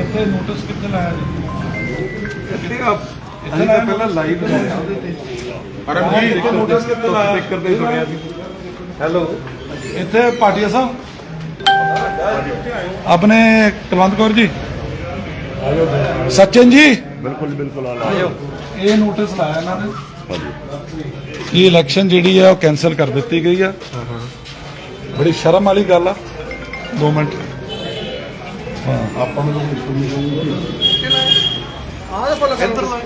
ਇੱਥੇ ਨੋਟਿਸ ਕਿੱਥੇ ਲਾਇਆ ਜੀ? ਇੱਥੇ ਆਪ ਅਸੀਂ ਤਾਂ ਪਹਿਲਾਂ ਲਾਈਵ ਲਾਇਆ। ਉਹਦੇ ਤੇ। ਪਰ ਜੀ ਦੇਖੋ ਨੋਟਿਸ ਕਿੱਥੇ ਲਾਇਆ? ਸਪੀਕਰ ਤੇ ਸੁਣਿਆ ਸੀ। ਹੈਲੋ ਇੱਥੇ ਪਾਟਿਆ ਸਾਹਿਬ। ਆਪਣੇ ਕੁਲਵੰਤ ਕੌਰ ਜੀ। ਸਚਿਨ ਜੀ। ਬਿਲਕੁਲ ਬਿਲਕੁਲ ਆ ਜਾਓ ਇਹ ਨੋਟਿਸ ਲਾਇਆ ਇਹਨਾਂ ਨੇ। ਕਿ ਇਲੈਕਸ਼ਨ ਜਿਹੜੀ ਆ ਉਹ ਕੈਨਸਲ ਕਰ ਦਿੱਤੀ ਗਈ ਆ। ਬੜੀ ਸ਼ਰਮ ਵਾਲੀ ਗੱਲ ਆ। 2 ਮਿੰਟ। ਆਪਾਂ ਨੂੰ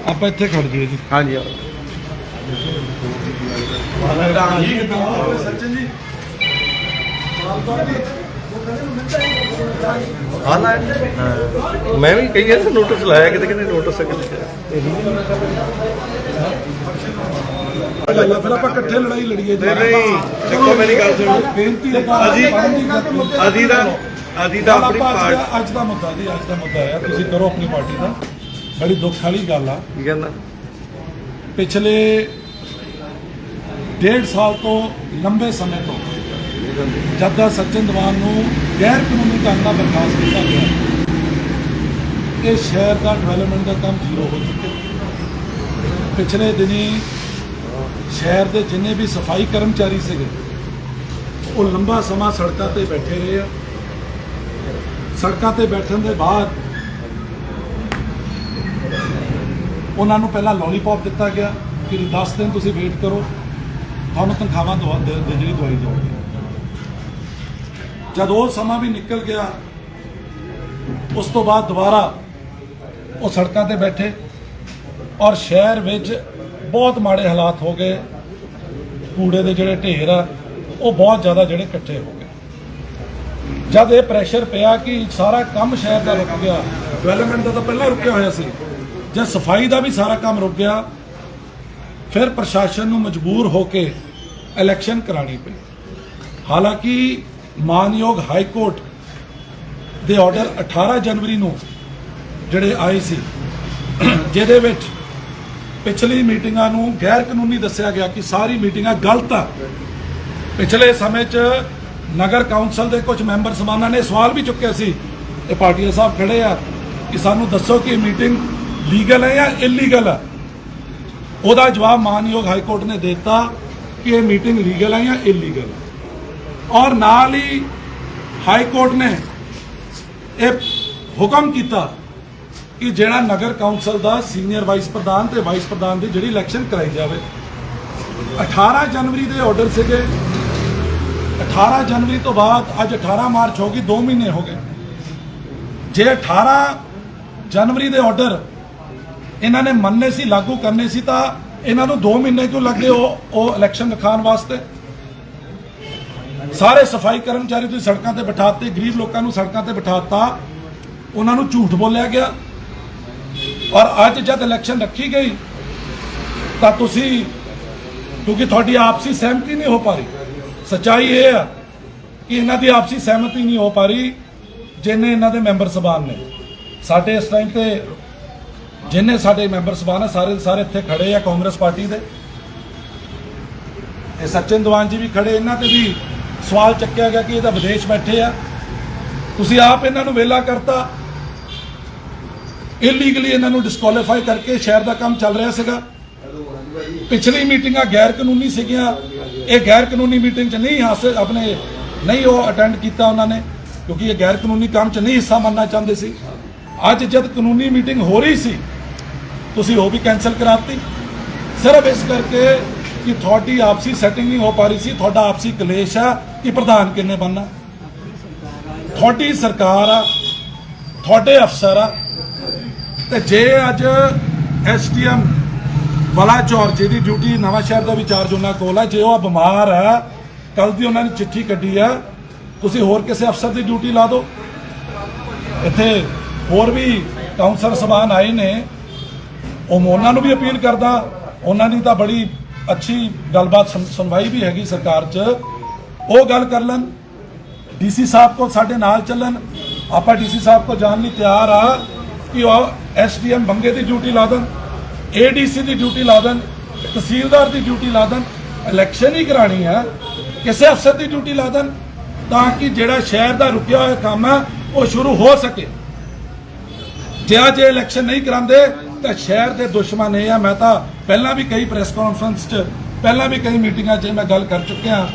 ਆਪਾਂ ਇੱਥੇ ਖੜ ਜੀ। ਹਾਂਜੀ। ਸਚਿਨ ਜੀ ਹਾਂ ਲਾਇਆ ਮੈਂ ਵੀ ਕਈ ਵਾਰ ਨੋਟਿਸ ਲਾਇਆ ਕਿਤੇ ਕਿਤੇ ਨੋਟਿਸ ਕਿਤੇ। ਫਿਰ ਆਪਾਂ ਇਕੱਠੇ ਲੜਾਈ ਲੜੀਏ ਨਹੀਂ ਨਹੀਂ ਦੇਖੋ ਮੇਰੀ ਗੱਲ ਸੁਣੋ। ਬੇਨਤੀ ਹੈ ਅਸੀਂ ਅਸੀਂ ਦਾ ਅਸੀਂ ਦਾ ਆਪਣੀ ਪਾਰਟੀ ਦਾ- ਅੱਜ ਦਾ ਮੁੱਦਾ ਜੀ ਅੱਜ ਦਾ ਮੁੱਦਾ ਹੈ। ਤੁਸੀਂ ਕਰੋ ਆਪਣੀ ਪਾਰਟੀ ਦਾ। ਬੜੀ ਦੁੱਖ ਵਾਲੀ ਗੱਲ ਆ। ਕੀ ਕਹਿੰਦਾ? ਪਿਛਲੇ ਡੇਢ ਸਾਲ ਤੋਂ ਲੰਬੇ ਸਮੇਂ ਤੋਂ ਜਦ ਦਾ ਸਚਿਨ ਦੀਵਾਨ ਨੂੰ ਗੈਰ ਕਾਨੂੰਨੀ ਢੰਗ ਨਾਲ ਬਰਖਾਸਤ ਕੀਤਾ ਗਿਆ ਇਹ ਸ਼ਹਿਰ ਦਾ ਡਿਵੈਲਪਮੈਂਟ ਦਾ ਕੰਮ ਜ਼ੀਰੋ ਹੋ ਚੁੱਕਿਆ ਪਿਛਲੇ ਦਿਨੀ ਸ਼ਹਿਰ ਦੇ ਜਿੰਨੇ ਵੀ ਸਫ਼ਾਈ ਕਰਮਚਾਰੀ ਸੀਗੇ ਉਹ ਲੰਬਾ ਸਮਾਂ ਸੜਕਾਂ ਤੇ ਬੈਠੇ ਰਹੇ ਆ। ਸੜਕਾਂ ਤੇ ਬੈਠਣ ਦੇ ਬਾਅਦ ਉਹਨਾਂ ਨੂੰ ਪਹਿਲਾਂ ਲੋਲੀਪੌਪ ਦਿੱਤਾ ਗਿਆ ਕਿ 10 ਦਿਨ ਤੁਸੀਂ ਵੇਟ ਕਰੋ, ਤੁਹਾਨੂੰ ਤਨਖਾਹਾਂ ਦਵਾ ਦੇ ਜਿਹੜੀ ਦਵਾਈ ਜਾਊਗੀ। ਜਦ ਉਹ ਸਮਾਂ ਵੀ ਨਿਕਲ ਗਿਆ, ਉਸ ਤੋਂ ਬਾਅਦ ਦੁਬਾਰਾ ਉਹ ਸੜਕਾਂ ਤੇ ਬੈਠੇ ਔਰ ਸ਼ਹਿਰ ਵਿੱਚ ਬਹੁਤ ਮਾੜੇ ਹਾਲਾਤ ਹੋ ਗਏ। ਕੂੜੇ ਦੇ ਜਿਹੜੇ ਢੇਰ ਆ, ਉਹ ਬਹੁਤ ਜ਼ਿਆਦਾ ਜਿਹੜੇ ਇਕੱਠੇ ਹੋ ਗਏ। ਜਦ ਇਹ ਪ੍ਰੈਸ਼ਰ ਪਿਆ ਕਿ ਸਾਰਾ ਕੰਮ ਸ਼ਹਿਰ ਦਾ ਰੁਕ ਗਿਆ ਡਿਵੈਲਪਮੈਂਟ ਦਾ ਤਾਂ ਪਹਿਲਾਂ ਰੁਕਿਆ ਹੋਇਆ ਸੀ। ਜਦ ਸਫ਼ਾਈ ਦਾ ਵੀ ਸਾਰਾ ਕੰਮ ਰੁਕ ਗਿਆ, ਫਿਰ ਪ੍ਰਸ਼ਾਸਨ ਨੂੰ ਮਜਬੂਰ ਹੋ ਕੇ ਇਲੈਕਸ਼ਨ ਕਰਾਣੀ ਪਈ। ਹਾਲਾਂਕਿ ਮਾਨਯੋਗ ਹਾਈ ਕੋਰਟ ਦੇ ਆਰਡਰ 18 ਜਨਵਰੀ ਨੂੰ ਜਿਹੜੇ ਆਏ ਸੀ, ਜਿਹਦੇ ਵਿੱਚ ਪਿਛਲੀ ਮੀਟਿੰਗਾਂ ਨੂੰ ਗੈਰ ਕਾਨੂੰਨੀ ਦੱਸਿਆ ਗਿਆ ਕਿ ਸਾਰੀ ਮੀਟਿੰਗਾਂ ਗਲਤ ਆ। ਪਿਛਲੇ ਸਮੇਂ 'ਚ ਨਗਰ ਕੌਂਸਲ ਦੇ ਕੁਝ ਮੈਂਬਰ ਸਮਾਨਾਂ ਨੇ ਸਵਾਲ ਵੀ ਚੁੱਕਿਆ ਸੀ। ਇਹ ਪਾਰਟੀ ਸਾਹਿਬ ਖੜੇ ਆ ਕਿ ਸਾਨੂੰ ਦੱਸੋ ਕਿ ਮੀਟਿੰਗ ਲੀਗਲ ਹੈ ਜਾਂ ਇਲੀਗਲ? ਹੈ ਉਹਦਾ ਜਵਾਬ ਮਾਨਯੋਗ ਹਾਈ ਕੋਰਟ ਨੇ ਦਿੱਤਾ ਕਿ ਇਹ ਮੀਟਿੰਗ ਲੀਗਲ ਹੈ ਜਾਂ ਇਲੀਗਲ। ਹੈ ਔਰ ਨਾਲ ਹੀ ਹਾਈ ਕੋਰਟ ਨੇ ਇਹ ਹੁਕਮ ਕੀਤਾ ਕਿ ਜਿਹੜਾ ਨਗਰ ਕੌਂਸਲ ਦਾ ਸੀਨੀਅਰ ਵਾਈਸ ਪ੍ਰਧਾਨ ਤੇ ਵਾਈਸ ਪ੍ਰਧਾਨ ਦੀ ਜਿਹੜੀ ਇਲੈਕਸ਼ਨ ਕਰਾਈ ਜਾਵੇ। 18 ਜਨਵਰੀ ਦੇ ਆਰਡਰ ਸੀਗੇ। 18 ਜਨਵਰੀ ਤੋਂ ਬਾਅਦ ਅੱਜ 18 ਮਾਰਚ ਹੋ ਗਈ 2 ਮਹੀਨੇ ਹੋ ਗਏ। ਜੇ 18 ਜਨਵਰੀ ਦੇ ਆਰਡਰ ਇਹਨਾਂ ਨੇ ਮੰਨਨੇ ਸੀ, ਲਾਗੂ ਕਰਨੇ ਸੀ, ਤਾਂ ਇਹਨਾਂ ਨੂੰ 2 ਮਹੀਨੇ ਕਿਉਂ ਲੱਗੇ ਉਹ ਉਹ ਇਲੈਕਸ਼ਨ ਦਿਖਾਉਣ ਵਾਸਤੇ? ਸਾਰੇ ਸਫ਼ਾਈ ਕਰਮਚਾਰੀ ਤੁਸੀਂ ਸੜਕਾਂ ਤੇ ਬਿਠਾਤੇ, ਗਰੀਬ ਲੋਕਾਂ ਨੂੰ ਸੜਕਾਂ ਤੇ ਬਿਠਾਤਾ, ਉਹਨਾਂ ਨੂੰ ਝੂਠ ਬੋਲਿਆ ਗਿਆ। ਔਰ ਅੱਜ ਜਦ ਇਲੈਕਸ਼ਨ ਰੱਖੀ ਗਈ, ਤਾਂ ਤੁਸੀਂ, ਕਿਉਂਕਿ ਤੁਹਾਡੀ ਆਪਸੀ ਸਹਿਮਤੀ ਨਹੀਂ ਹੋ ਪਾ ਰਹੀ। ਸੱਚਾਈ ਇਹ ਆ ਕਿ ਇਹਨਾਂ ਦੀ ਆਪਸੀ ਸਹਿਮਤੀ ਨਹੀਂ ਹੋ ਪਾ ਰਹੀ, ਜਿੰਨੇ ਇਹਨਾਂ ਦੇ ਮੈਂਬਰ ਸਭਾਨ ਨੇ। ਸਾਡੇ ਇਸ ਟਾਈਮ ਤੇ ਜਿੰਨੇ ਸਾਡੇ ਮੈਂਬਰ ਸਭਾਨ ਆ ਸਾਰੇ ਸਾਰੇ ਇੱਥੇ ਖੜੇ ਆ ਕਾਂਗਰਸ ਪਾਰਟੀ ਦੇ। ਇਹ ਸਚਿਨ ਦਵਾਨ ਜੀ ਵੀ ਖੜੇ, ਇਹਨਾਂ ਤੇ ਵੀ ਸਵਾਲ ਚੱਕਿਆ ਗਿਆ ਕਿ ਇਹ ਤਾਂ ਵਿਦੇਸ਼ ਬੈਠੇ ਆ। ਤੁਸੀਂ ਆਪ ਇਹਨਾਂ ਨੂੰ ਵੇਲਾ ਕਰਤਾ। ਇਲੀਗਲੀ ਇਹਨਾਂ ਨੂੰ ਡਿਸਕੁਆਲੀਫਾਈ ਕਰਕੇ ਸ਼ਹਿਰ ਦਾ ਕੰਮ ਚੱਲ ਰਿਹਾ ਸੀਗਾ। ਪਿਛਲੀ ਮੀਟਿੰਗਾਂ ਗੈਰ ਕਾਨੂੰਨੀ ਸੀਗੀਆਂ। ਇਹ ਗੈਰ ਕਾਨੂੰਨੀ ਮੀਟਿੰਗ 'ਚ ਨਹੀਂ ਹਾਸਲ ਆਪਣੇ ਨਹੀਂ ਉਹ ਅਟੈਂਡ ਕੀਤਾ ਉਹਨਾਂ ਨੇ, ਕਿਉਂਕਿ ਇਹ ਗੈਰ ਕਾਨੂੰਨੀ ਕੰਮ 'ਚ ਨਹੀਂ ਹਿੱਸਾ ਮੰਨਣਾ ਚਾਹੁੰਦੇ ਸੀ। ਅੱਜ ਜਦ ਕਾਨੂੰਨੀ ਮੀਟਿੰਗ ਹੋ ਰਹੀ ਸੀ, ਤੁਸੀਂ ਉਹ ਵੀ ਕੈਨਸਲ ਕਰਾਤੀ। ਸਿਰਫ ਇਸ ਕਰਕੇ ਕਿ ਤੁਹਾਡੀ ਆਪਸੀ ਸੈਟਿੰਗ ਨਹੀਂ ਹੋ ਪਾ ਰਹੀ ਸੀ, ਤੁਹਾਡਾ ਆਪਸੀ ਕਲੇਸ਼ ਆ ਕਿ ਪ੍ਰਧਾਨ ਕਿੰਨੇ ਬਣਨਾ। ਤੁਹਾਡੀ ਸਰਕਾਰ ਆ, ਤੁਹਾਡੇ ਅਫਸਰ ਆ, ਤੇ ਜੇ ਅੱਜ ਐਸਟੀਐਮ ਬਲਾ ਚੌਰ, ਜਿਹਦੀ ਡਿਊਟੀ ਨਵਾਂ ਸ਼ਹਿਰ ਦਾ ਵੀ ਚਾਰਜ ਉਹਨਾਂ ਕੋਲ ਹੈ ਜੇ ਉਹ ਬਿਮਾਰ ਹੈ ਕੱਲ ਦੀ ਉਹਨਾਂ ਨੇ ਚਿੱਠੀ ਕੱਢੀ ਹੈ ਤੁਸੀਂ ਹੋਰ ਕਿਸੇ ਅਫਸਰ ਦੀ ਡਿਊਟੀ ਲਾ ਦਿਓ। ਇੱਥੇ ਹੋਰ ਵੀ ਕਾਉਂਸਲਰ ਸਭਾਨ ਆਏ ਨੇ। ਉਹ ਉਹਨਾਂ ਨੂੰ ਵੀ ਅਪੀਲ ਕਰਦਾ। ਉਹਨਾਂ ਦੀ ਤਾਂ ਬੜੀ ਅੱਛੀ ਗੱਲਬਾਤ ਸੁਣਵਾਈ ਵੀ ਹੈਗੀ ਸਰਕਾਰ 'ਚ। ਉਹ ਗੱਲ ਕਰ ਲੈਣ। ਡੀਸੀ ਸਾਹਿਬ ਕੋਲ ਸਾਡੇ ਨਾਲ ਚੱਲਣ। ਆਪਾਂ ਡੀਸੀ ਸਾਹਿਬ ਕੋਲ ਜਾਣ ਲਈ ਤਿਆਰ ਆ ਕਿ ਉਹ ਐਸਡੀਐਮ ਬੰਗੇ ਦੀ ਡਿਊਟੀ ਲਾ ਦੇਣ। ਏਡੀਸੀ ਦੀ ਡਿਊਟੀ ਲਾ ਦੇਣ, ਤਹਿਸੀਲਦਾਰ ਦੀ ਡਿਊਟੀ ਲਾ ਦੇਣ ਇਲੈਕਸ਼ਨ ਹੀ ਕਰਾਣੀ ਆ ਕਿਸੇ ਅਫਸਰ ਦੀ ਡਿਊਟੀ ਲਾ ਦੇਣ, ਤਾਂ ਕਿ ਜਿਹੜਾ ਸ਼ਹਿਰ ਦਾ ਰੁਕਿਆ ਹੋਇਆ ਕੰਮ ਹੈ, ਉਹ ਸ਼ੁਰੂ ਹੋ ਸਕੇ। ਜੇ ਅੱਜ ਇਲੈਕਸ਼ਨ ਨਹੀਂ ਕਰਾਉਂਦੇ, ਤਾਂ ਸ਼ਹਿਰ ਦੇ ਦੁਸ਼ਮਣ ਇਹ ਆ, ਮੈਂ ਤਾਂ ਪਹਿਲਾਂ ਵੀ ਕਈ ਪ੍ਰੈਸ ਕਾਨਫਰੰਸ 'ਚ, ਪਹਿਲਾਂ ਵੀ ਕਈ ਮੀਟਿੰਗਾਂ 'ਚ ਮੈਂ ਗੱਲ ਕਰ ਚੁੱਕਿਆ।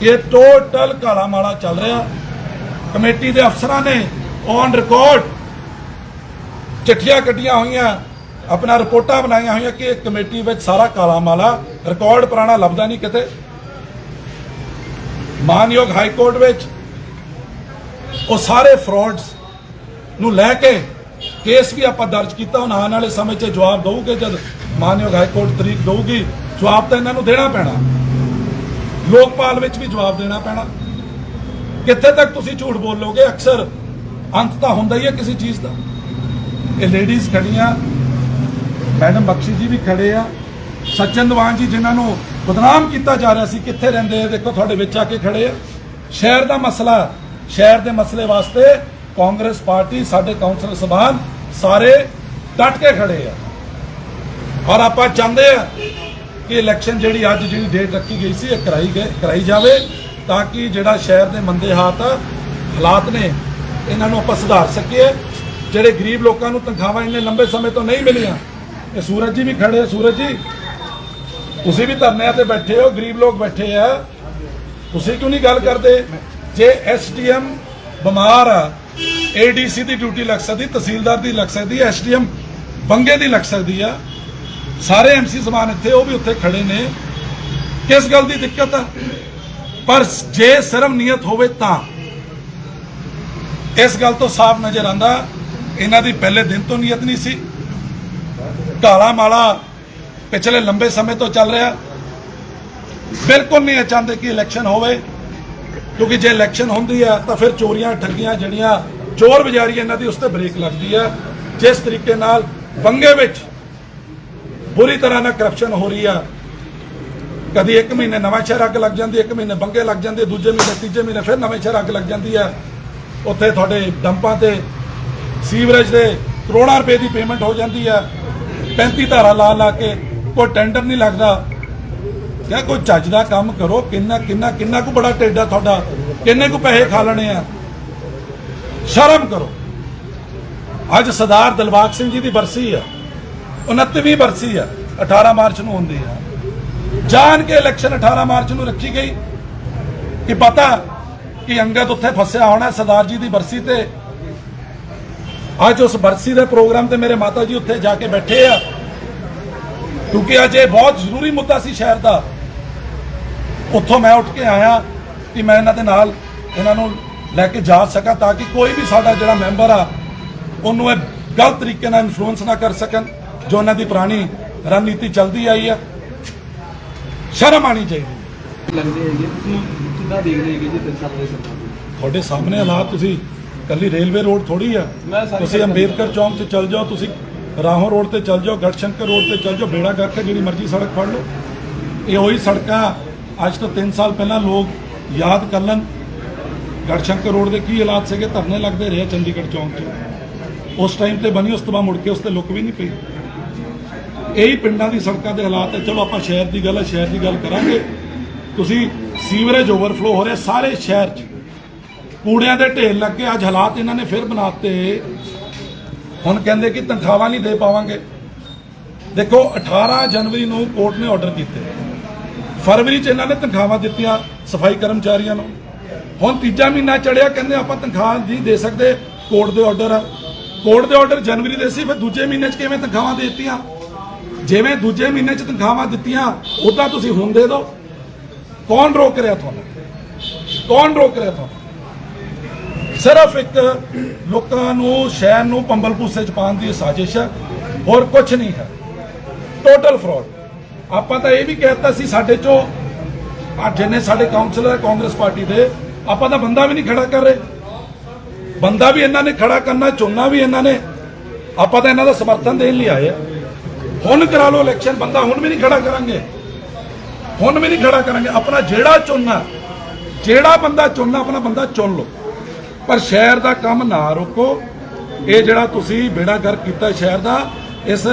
ਕਿ ਟੋਟਲ ਕਾਲਾ ਮਾਲਾ ਚੱਲ ਰਿਹਾ। ਕਮੇਟੀ ਦੇ ਅਫਸਰਾਂ ਨੇ ਔਨ ਰਿਕਾਰਡ ਚਿੱਠੀਆਂ ਕੱਢੀਆਂ ਹੋਈਆਂ। ਆਪਣਾ ਰਿਪੋਰਟਾਂ ਬਣਾਈਆਂ ਹੋਈਆਂ ਕਿ ਕਮੇਟੀ ਵਿੱਚ ਸਾਰਾ ਕਾਲਾ ਮਾਲਾ ਰਿਕਾਰਡ ਪੁਰਾਣਾ ਲੱਭਦਾ ਨਹੀਂ ਕਿਤੇ। ਮਾਨਯੋਗ ਹਾਈ ਕੋਰਟ ਵਿੱਚ ਉਹ ਸਾਰੇ ਫਰਾਡਸ ਨੂੰ ਲੈ ਕੇ ਕੇਸ ਵੀ ਆਪਾਂ ਦਰਜ ਕੀਤਾ ਹੁਣ ਆਉਣ ਵਾਲੇ ਸਮੇਂ 'ਚ ਜਵਾਬ ਦਊਗੇ, ਜਦ ਮਾਨਯੋਗ ਹਾਈ ਕੋਰਟ ਤਰੀਕ ਦਊਗੀ, ਜਵਾਬ ਤਾਂ ਇਹਨਾਂ ਨੂੰ ਦੇਣਾ ਪੈਣਾ। ਲੋਕਪਾਲ ਵਿੱਚ ਵੀ ਜਵਾਬ ਦੇਣਾ ਪੈਣਾ। ਕਿੱਥੇ ਤੱਕ ਤੁਸੀਂ ਝੂਠ ਬੋਲੋਗੇ? ਅਕਸਰ ਅੰਤ ਤਾਂ ਹੁੰਦਾ ਹੀ ਹੈ ਕਿਸੇ ਚੀਜ਼ ਦਾ। ਇਹ ਲੇਡੀਜ਼ ਖੜੀਆਂ ਮੈਡਮ ਬਖਸ਼ੀ ਜੀ ਵੀ ਖੜੇ ਆ। ਸਚਨ ਦਵਾਨ ਜੀ ਜਿਨ੍ਹਾਂ ਨੂੰ ਬਦਨਾਮ ਕੀਤਾ ਜਾ ਰਿਹਾ ਸੀ, ਕਿੱਥੇ ਰਹਿੰਦੇ ਆ? ਦੇਖੋ, ਤੁਹਾਡੇ ਵਿੱਚ ਆ ਕੇ ਖੜੇ ਆ। ਸ਼ਹਿਰ ਦਾ ਮਸਲਾ, ਸ਼ਹਿਰ ਦੇ ਮਸਲੇ ਵਾਸਤੇ ਕਾਂਗਰਸ ਪਾਰਟੀ, ਸਾਡੇ ਕਾਉਂਸਲਰ ਸਭਾਨ ਸਾਰੇ ਡਟ ਕੇ ਖੜੇ ਆ। ਔਰ ਆਪਾਂ ਚਾਹੁੰਦੇ ਆ ਕਿ ਇਲੈਕਸ਼ਨ ਜਿਹੜੀ ਅੱਜ ਜਿਹੜੀ ਡੇਟ ਰੱਖੀ ਗਈ ਸੀ, ਇਹ ਕਰਾਈ ਗਏ, ਕਰਾਈ ਜਾਵੇ ਤਾਂ ਕਿ ਜਿਹੜਾ ਸ਼ਹਿਰ ਦੇ ਮੰਦੇ ਹਾਲਾਤ ਹਾਲਾਤ ਨੇ, ਇਹਨਾਂ ਨੂੰ ਆਪਾਂ ਸੁਧਾਰ ਸਕੀਏ। ਜਿਹੜੇ ਗਰੀਬ ਲੋਕਾਂ ਨੂੰ ਤਨਖਾਹਾਂ ਇੰਨੇ ਲੰਬੇ ਸਮੇਂ ਤੋਂ ਨਹੀਂ ਮਿਲੀਆਂ ਇਹ ਸੂਰਜ ਜੀ ਵੀ ਖੜੇ, ਸੂਰਜ ਜੀ। ਤੁਸੀਂ ਵੀ ਧਰਨਿਆਂ ਤੇ ਬੈਠੇ ਹੋ, ਗਰੀਬ ਲੋਕ ਬੈਠੇ ਆ। ਤੁਸੀਂ ਕਿਉਂ ਨਹੀਂ ਗੱਲ ਕਰਦੇ? ਜੇ ਐਸਡੀਐਮ ਬਿਮਾਰ ਆ, ਏਡੀਸੀ ਦੀ ਡਿਊਟੀ ਲੱਗ ਸਕਦੀ, ਤਹਿਸੀਲਦਾਰ ਦੀ ਲੱਗ ਸਕਦੀ, ਐਸਡੀਐਮ ਬੰਗੇ ਦੀ ਲੱਗ ਸਕਦੀ ਆ। ਸਾਰੇ ਐਮਸੀ ਸਮਾਨ ਇੱਥੇ, ਉਹ ਵੀ ਉੱਥੇ ਖੜੇ ਨੇ। ਕਿਸ ਗੱਲ ਦੀ ਦਿੱਕਤ ਆ? ਪਰ ਜੇ ਸਿਰਫ ਨੀਅਤ ਹੋਵੇ ਤਾਂ। ਇਸ ਗੱਲ ਤੋਂ ਸਾਫ਼ ਨਜ਼ਰ ਆਂਦਾ ਇਹਨਾਂ ਦੀ ਪਹਿਲੇ ਦਿਨ ਤੋਂ ਨੀਅਤ ਨਹੀਂ ਸੀ। ਕਾਲਾ ਮਾਲਾ ਪਿਛਲੇ ਲੰਬੇ ਸਮੇਂ ਤੋਂ ਚੱਲ ਰਿਹਾ। ਬਿਲਕੁਲ ਨਹੀਂ ਇਹ ਚਾਹੁੰਦੇ ਕਿ ਇਲੈਕਸ਼ਨ ਹੋਵੇ, ਕਿਉਂਕਿ ਜੇ ਇਲੈਕਸ਼ਨ ਹੁੰਦੀ ਆ ਤਾਂ ਫਿਰ ਚੋਰੀਆਂ, ਠੱਗੀਆਂ ਜਿਹੜੀਆਂ ਚੋਰ ਬਜ਼ਾਰੀ ਇਹਨਾਂ ਦੀ ਉਸ ਤੇ ਬ੍ਰੇਕ ਲੱਗਦੀ ਆ। ਜਿਸ ਤਰੀਕੇ ਨਾਲ ਬੰਗੇ ਵਿੱਚ ਬੁਰੀ ਤਰ੍ਹਾਂ ਨਾਲ ਕਰਪਸ਼ਨ ਹੋ ਰਹੀ ਆ। ਕਦੀ ਇੱਕ ਮਹੀਨੇ ਨਵਾਂ ਸ਼ਹਿਰ ਅੱਗ ਲੱਗ ਜਾਂਦੀ, ਇੱਕ ਮਹੀਨੇ ਬੰਗੇ ਲੱਗ ਜਾਂਦੇ, ਦੂਜੇ ਮਹੀਨੇ ਤੀਜੇ ਮਹੀਨੇ ਫਿਰ ਨਵੇਂ ਸ਼ਹਿਰ ਅੱਗ ਲੱਗ ਜਾਂਦੀ ਆ। ਉੱਥੇ ਤੁਹਾਡੇ ਡੰਪਾਂ ਤੇ ਸੀਵਰੇਜ ਦੇ ਕਰੋੜਾਂ ਰੁਪਏ ਦੀ ਪੇਮੈਂਟ ਹੋ ਜਾਂਦੀ ਆ। 35 ਧਾਰਾ ਲਾ ਲਾ ਕੇ ਕੋਈ ਟੈਂਡਰ ਨਹੀਂ ਲੱਗਦਾ। ਕਿਆ ਕੋਈ ਚੱਜ ਦਾ ਕੰਮ ਕਰੋ, ਕਿੰਨਾ ਕਿੰਨਾ ਕਿੰਨਾ ਕੁ ਬੜਾ ਟੇਡਾ ਤੁਹਾਡਾ, ਕਿੰਨੇ ਕੁ ਪੈਸੇ ਖਾ ਲੈਣੇ ਆ। ਸ਼ਰਮ ਕਰੋ। ਅੱਜ ਸਰਦਾਰ ਦਿਲਬਾਗ ਸਿੰਘ ਜੀ ਦੀ ਬਰਸੀ ਆ। 29ਵੀਂ ਬਰਸੀ ਆ 18 ਮਾਰਚ ਨੂੰ ਹੁੰਦੀ ਆ। ਜਾਣ ਕੇ ਇਲੈਕਸ਼ਨ 18 ਮਾਰਚ ਨੂੰ ਰੱਖੀ ਗਈ। ਕਿ ਪਤਾ ਕਿ ਅੰਗਦ ਉੱਥੇ ਫਸਿਆ ਹੋਣਾ ਸਰਦਾਰ ਜੀ ਦੀ ਬਰਸੀ ਤੇ ਅੱਜ ਉਸ ਬਰਸੀ ਦੇ ਪ੍ਰੋਗਰਾਮ ਤੇ ਮੇਰੇ ਮਾਤਾ ਜੀ ਉੱਥੇ ਜਾ ਕੇ ਬੈਠੇ ਆ। ਕਿਉਂਕਿ ਅੱਜ ਇਹ ਬਹੁਤ ਜ਼ਰੂਰੀ ਮੁੱਦਾ ਸੀ ਸ਼ਹਿਰ ਦਾ। ਉੱਥੋਂ ਮੈਂ ਉੱਠ ਕੇ ਆਇਆ ਕਿ ਮੈਂ ਇਹਨਾਂ ਦੇ ਨਾਲ ਇਹਨਾਂ ਨੂੰ ਲੈ ਕੇ ਜਾ ਸਕਾਂ ਤਾਂ ਕਿ ਕੋਈ ਵੀ ਸਾਡਾ ਜਿਹੜਾ ਮੈਂਬਰ ਆ ਉਹਨੂੰ ਇਹ ਗਲਤ ਤਰੀਕੇ ਨਾਲ ਇਨਫਲੂਐਂਸ ਨਾ ਕਰ ਸਕਣ ਜੋ ਉਹਨਾਂ ਦੀ ਪੁਰਾਣੀ ਰਣਨੀਤੀ ਚੱਲਦੀ ਆਈ ਆ। ਸ਼ਰਮ ਆਣੀ ਚਾਹੀਦੀ। ਲੱਗਦੇ ਹੈਗੇ ਤੁਸੀਂ ਕਿੱਦਾਂ ਦੇਖਦੇ ਹੈਗੇ ਜੀ ਤੁਹਾਡੇ ਸਾਹਮਣੇ ਹਾਲਾਤ ਤੁਸੀਂ ਕੱਲੀ ਰੇਲਵੇ ਰੋਡ ਥੋੜੀ ਆ। ਤੁਸੀਂ ਅੰਬੇਦਕਰ ਚੌਂਕ 'ਚ ਚੱਲ ਜਾਓ ਤੁਸੀਂ ਰਾਹੋਂ ਰੋਡ ਤੇ ਚੱਲ ਜਾਓ ਗੜਸ਼ੰਕਰ ਰੋਡ ਤੇ ਚੱਲ ਜਾਓ ਬੇੜਾ ਕਰਕੇ ਜਿਹੜੀ ਮਰਜ਼ੀ ਸੜਕ ਫੜ ਲਓ। ਇਹ ਉਹੀ ਸੜਕਾਂ ਅੱਜ ਤੋਂ 3 ਸਾਲ ਪਹਿਲਾਂ ਲੋਕ ਯਾਦ ਕਰ ਲੈਣ ਗੜਸ਼ੰਕਰ ਰੋਡ ਦੇ ਕੀ ਹਾਲਾਤ ਸੀਗੇ ਧਰਨੇ ਲੱਗਦੇ ਰਹੇ ਚੰਡੀਗੜ੍ਹ ਚੌਂਕ 'ਚ। ਉਸ ਟਾਈਮ ਤੇ ਬਣੀ ਉਸ ਤੋਂ ਬਾਅਦ ਮੁੜ ਕੇ ਉਸ ਤੇ ਲੁੱਕ ਵੀ ਨਹੀਂ ਪਈ। ਇਹੀ ਪਿੰਡਾਂ ਦੀ ਸੜਕਾਂ ਦੇ ਹਾਲਾਤ ਹੈ ਚਲੋ ਆਪਾਂ ਸ਼ਹਿਰ ਦੀ ਗੱਲ ਹੈ ਸ਼ਹਿਰ ਦੀ ਗੱਲ ਕਰਾਂਗੇ। ਤੁਸੀਂ ਸੀਵਰੇਜ ਓਵਰਫਲੋ ਹੋ ਰਿਹਾ ਸਾਰੇ ਸ਼ਹਿਰ 'ਚ। ਕੂੜਿਆਂ ਦੇ ਢੇਰ ਲੱਗੇ, ਅੱਜ ਹਾਲਾਤ ਇਹਨਾਂ ਨੇ ਫਿਰ ਬਣਾਤੇ। ਹੁਣ ਕਹਿੰਦੇ ਕਿ ਤਨਖਾਹਾਂ ਨਹੀਂ ਦੇ ਪਾਵਾਂਗੇ। ਦੇਖੋ 18 ਜਨਵਰੀ ਨੂੰ ਕੋਰਟ ਨੇ ਆਰਡਰ ਕੀਤੇ। ਫਰਵਰੀ 'ਚ ਇਹਨਾਂ ਨੇ ਤਨਖਾਹਾਂ ਦਿੱਤੀਆਂ ਸਫ਼ਾਈ ਕਰਮਚਾਰੀਆਂ ਨੂੰ। ਹੁਣ ਤੀਜਾ ਮਹੀਨਾ ਚੜਿਆ, ਕਹਿੰਦੇ ਆਪਾਂ ਤਨਖਾਹ ਨਹੀਂ ਦੇ ਸਕਦੇ, ਕੋਰਟ ਦੇ ਆਰਡਰ ਆ। ਕੋਰਟ ਦੇ ਆਰਡਰ ਜਨਵਰੀ ਦੇ ਸੀ, ਫਿਰ ਦੂਜੇ ਮਹੀਨੇ 'ਚ ਕਿਵੇਂ ਤਨਖਾਹਾਂ ਦੇ ਦਿੱਤੀਆਂ? ਜਿਵੇਂ ਦੂਜੇ ਮਹੀਨੇ 'ਚ ਤਨਖਾਹਾਂ ਦਿੱਤੀਆਂ ਉਦਾਂ ਤੁਸੀਂ ਹੁਣ ਦੇ ਦਿਓ। ਕੌਣ ਰੋਕ ਰਿਹਾ ਤੁਹਾਨੂੰ? ਕੌਣ ਰੋਕ ਰਿਹਾ ਤੁਹਾਨੂੰ? ਸਿਰਫ ਇੱਕ ਲੋਕਾਂ ਨੂੰ, ਸ਼ਹਿਰ ਨੂੰ ਪੰਬਲ ਪੂਸੇ ਚ ਪਾਉਣ ਦੀ ਸਾਜ਼ਿਸ਼ ਹੈ, ਹੋਰ ਕੁਝ ਨਹੀਂ ਹੈ। ਟੋਟਲ ਫਰਾਡ ਆਪਾਂ ਤਾਂ ਇਹ ਵੀ ਕਹਿਤਾ ਸੀ, ਸਾਡੇ ਚੋਂ ਆ ਜਿੰਨੇ ਸਾਡੇ ਕਾਉਂਸਲਰ ਕਾਂਗਰਸ ਪਾਰਟੀ ਦੇ, ਆਪਾਂ ਤਾਂ ਬੰਦਾ ਵੀ ਨਹੀਂ ਖੜਾ ਕਰ ਰਹੇ। ਬੰਦਾ ਵੀ ਇਹਨਾਂ ਨੇ ਖੜਾ ਕਰਨਾ ਚੁਣਨਾ ਵੀ ਇਹਨਾਂ ਨੇ। ਆਪਾਂ ਤਾਂ ਇਹਨਾਂ ਦਾ ਸਮਰਥਨ ਦੇਣ ਲਈ ਆਏ ਆ। ਹੁਣ ਕਰਾ ਲਓ ਇਲੈਕਸ਼ਨ ਬੰਦਾ ਹੁਣ ਵੀ ਨਹੀਂ ਖੜਾ ਕਰਾਂਗੇ। ਹੁਣ ਵੀ ਨਹੀਂ ਖੜਾ ਕਰਾਂਗੇ। ਆਪਣਾ ਜਿਹੜਾ ਚੁਣਨਾ, ਜਿਹੜਾ ਬੰਦਾ ਚੁਣਨਾ, ਆਪਣਾ ਬੰਦਾ ਚੁਣ ਲਓ। ਪਰ ਸ਼ਹਿਰ ਦਾ ਕੰਮ ਨਾ ਰੋਕੋ। ਇਹ ਜਿਹੜਾ ਤੁਸੀਂ ਬੇੜਾ ਗਰ ਕੀਤਾ ਸ਼ਹਿਰ ਦਾ, ਇਸ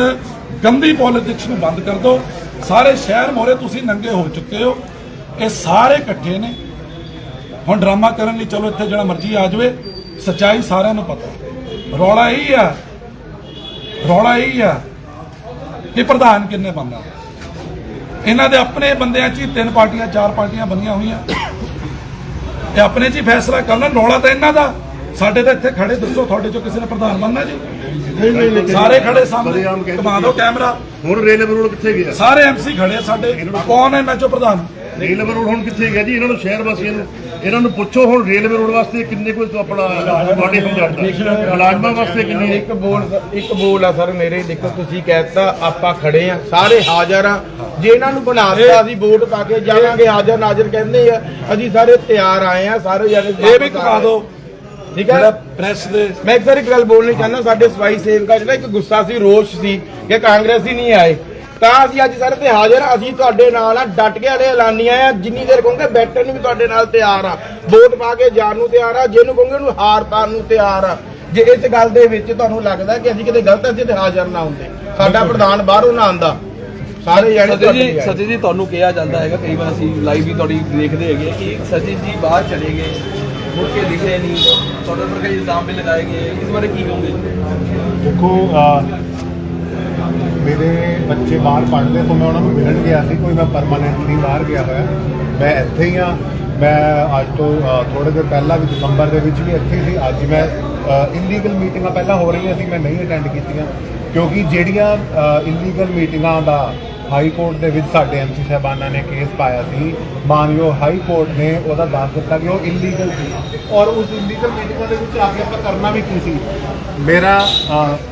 ਗੰਦੀ ਪੋਲਿਟਿਕਸ ਨੂੰ ਬੰਦ ਕਰ ਦਿਓ। ਸਾਰੇ ਸ਼ਹਿਰ ਮੋਰੇ ਤੁਸੀਂ ਨੰਗੇ ਹੋ ਚੁੱਕੇ ਹੋ। ਇਹ ਸਾਰੇ ਇਕੱਠੇ ਨੇ। ਹੁਣ ਡਰਾਮਾ ਕਰਨ ਲਈ ਚਲੋ ਇੱਥੇ ਜਿਹੜਾ ਮਰਜ਼ੀ ਆ ਜਾਵੇ, ਸੱਚਾਈ ਸਾਰਿਆਂ ਨੂੰ ਪਤਾ। ਰੌਲਾ ਇਹੀ ਆ, ਰੌਲਾ ਇਹੀ ਆ ਕਿ ਪ੍ਰਧਾਨ ਕਿੰਨੇ ਬੰਦਾ ਇਹਨਾਂ ਦੇ ਆਪਣੇ ਬੰਦਿਆਂ 'ਚ ਹੀ ਤਿੰਨ ਪਾਰਟੀਆਂ, ਚਾਰ ਪਾਰਟੀਆਂ ਬਣੀਆਂ ਹੋਈਆਂ। ਇਹ ਆਪਣੇ 'ਚ ਹੀ ਫੈਸਲਾ ਕਰਨਾ ਰੌਲਾ ਤਾਂ ਇਹਨਾਂ ਦਾ। ਸਾਡੇ ਤਾਂ ਇੱਥੇ ਖੜੇ ਦੱਸੋ ਤੁਹਾਡੇ 'ਚੋਂ ਕਿਸੇ ਨੇ ਪ੍ਰਧਾਨ ਬਣਨਾ ਜੀ? ਨਹੀਂ ਨਹੀਂ ਸਾਰੇ ਖੜੇ ਸਾਹਮਣੇ ਘੁਮਾ ਦਿਓ ਕੈਮਰਾ। ਹੁਣ ਰੇਲ ਰੋਡ ਕਿੱਥੇ ਗਿਆ? ਸਾਰੇ ਐਮਸੀ ਖੜੇ ਸਾਡੇ। ਕੌਣ ਹੈ ਇਹਨਾਂ 'ਚੋਂ ਪ੍ਰਧਾਨ? ਰੇਲ ਰੋਡ ਹੁਣ ਕਿੱਥੇ ਗਿਆ ਜੀ? ਇਹਨਾਂ ਨੂੰ ਸ਼ਹਿਰ ਵਾਸੀਆਂ ਨੂੰ ਇਹਨਾਂ ਨੂੰ ਪੁੱਛੋ ਹੁਣ ਰੇਲ ਰੋਡ ਵਾਸਤੇ ਕਿੰਨੇ ਕੋਈ ਆਪਣਾ ਤੁਹਾਡੇ ਹਮਦਰਦ ਮੁਲਾਜ਼ਮਾਂ ਵਾਸਤੇ ਕਿੰਨੇ? ਇੱਕ ਬੋਲ ਇੱਕ ਬੋਲ ਆ ਸਰ ਮੇਰੇ ਦੇਖੋ ਤੁਸੀਂ ਕਹਿਤਾ ਆਪਾਂ ਖੜੇ ਆ ਸਾਰੇ ਹਾਜ਼ਰ ਆ। ਜੇ ਇਹਨਾਂ ਨੂੰ ਬਣਾਤਾ ਅਸੀਂ ਵੋਟ ਪਾ ਕੇ ਜਾਵਾਂਗੇ ਹਾਜ਼ਰ ਨਾਜ਼ਰ ਕਹਿੰਦੇ ਆ ਅਸੀਂ ਸਾਰੇ ਤਿਆਰ ਆਏ ਆ ਸਾਰੇ ਜਣੇ ਇਹ ਵੀ ਘੁਮਾ ਦਿਓ। ਠੀਕ ਹੈ ਜਿਹੜਾ ਪ੍ਰੈਸ ਦੇ ਮੈਂ ਇੱਕ ਵਾਰ ਇੱਕ ਗੱਲ ਬੋਲਣੀ ਚਾਹੁੰਦਾ ਸਾਡੇ ਸਫ਼ਾਈ ਸੇਵਕਾਂ ਨਾ ਇੱਕ ਗੁੱਸਾ ਸੀ ਰੋਸ਼ ਸੀ ਕਿ ਕਾਂਗਰਸੀ ਨਹੀਂ ਆਏ। ਤਾਂ ਅਸੀਂ ਅੱਜ ਸਾਰੇ ਤੇ ਹਾਜ਼ਰ ਆ ਅਸੀਂ ਤੁਹਾਡੇ ਨਾਲ ਆ ਡਟ ਕੇ ਵਾਲੇ ਐਲਾਨੀਆਂ ਆ ਜਿੰਨੀ ਦੇਰ ਕਹੋਗੇ ਬੈਠਣ ਨੂੰ ਵੀ ਤੁਹਾਡੇ ਨਾਲ ਤਿਆਰ ਆ ਵੋਟ ਪਾ ਕੇ ਜਾਣ ਨੂੰ ਤਿਆਰ ਆ ਜਿਹਨੂੰ ਕਹੋਗੇ ਉਹਨੂੰ ਹਾਰ ਪਾਉਣ ਨੂੰ ਤਿਆਰ ਆ ਜੇ ਇਸ ਗੱਲ ਦੇ ਵਿੱਚ ਤੁਹਾਨੂੰ ਲੱਗਦਾ ਕਿ ਅਸੀਂ ਕਿਤੇ ਗਲਤ ਅਸੀਂ ਤੇ ਹਾਜ਼ਰ ਨਾ ਹੁੰਦੇ। ਸਾਡਾ ਪ੍ਰਧਾਨ ਬਾਹਰੋਂ ਨਾ ਆਂਦਾ ਸਾਰੇ ਜਾਣੇ ਸਤਿ ਜੀ। ਸਤਿ ਜੀ ਤੁਹਾਨੂੰ ਕਿਹਾ ਜਾਂਦਾ ਹੈਗਾ ਕਈ ਵਾਰ ਅਸੀਂ ਲਾਈਵ ਵੀ ਤੁਹਾਡੀ ਦੇਖਦੇ ਹੈਗੇ ਕਿ ਸਤਿ ਜੀ ਬਾਹਰ ਚਲੇ ਗਏ ਮੁੜ ਕੇ ਦਿਖੇ ਨਹੀਂ। ਤੁਹਾਡੇ ਉੱਪਰ ਕਈ ਇਲਜ਼ਾਮ ਵੀ ਲਗਾਏ ਗਏ। ਇਸ ਬਾਰੇ ਕੀ ਕਹੋਗੇ? ਦੇਖੋ ਮੇਰੇ ਬੱਚੇ ਬਾਹਰ ਪੜ੍ਹਦੇ ਤੋਂ ਮੈਂ ਉਹਨਾਂ ਨੂੰ ਮਿਲਣ ਗਿਆ ਸੀ ਕੋਈ ਮੈਂ ਪਰਮਾਨੈਂਟਲੀ ਬਾਹਰ ਗਿਆ ਹੋਇਆ। ਮੈਂ ਇੱਥੇ ਹੀ ਆ ਮੈਂ ਅੱਜ ਤੋਂ ਅਹ, ਥੋੜੇ ਦਿਨ ਪਹਿਲਾਂ ਵੀ ਦਸੰਬਰ ਦੇ ਵਿੱਚ ਵੀ ਇੱਥੇ ਸੀ। ਅੱਜ ਮੈਂ ਇਲੀਗਲ ਮੀਟਿੰਗਾਂ ਪਹਿਲਾਂ ਹੋ ਰਹੀਆਂ ਸੀ ਮੈਂ ਨਹੀਂ ਅਟੈਂਡ ਕੀਤੀਆਂ। ਕਿਉਂਕਿ ਜਿਹੜੀਆਂ ਇਲੀਗਲ ਮੀਟਿੰਗਾਂ ਦਾ ਹਾਈ ਕੋਰਟ ਦੇ ਵਿੱਚ ਸਾਡੇ ਐਮਸੀ ਸਾਹਿਬਾਨਾਂ ਨੇ ਕੇਸ ਪਾਇਆ ਸੀ। ਮਾਨਯੋਗ ਹਾਈ ਕੋਰਟ ਨੇ ਉਹਦਾ ਦੱਸ ਦਿੱਤਾ ਕਿ ਉਹ ਇਲੀਗਲ ਸੀ। ਔਰ ਉਸ ਇਲੀਗਲ ਮੀਟਿੰਗਾਂ ਦੇ ਵਿੱਚ ਆ ਕੇ ਆਪਾਂ ਕਰਨਾ ਵੀ ਕੀ ਸੀ? ਮੇਰਾ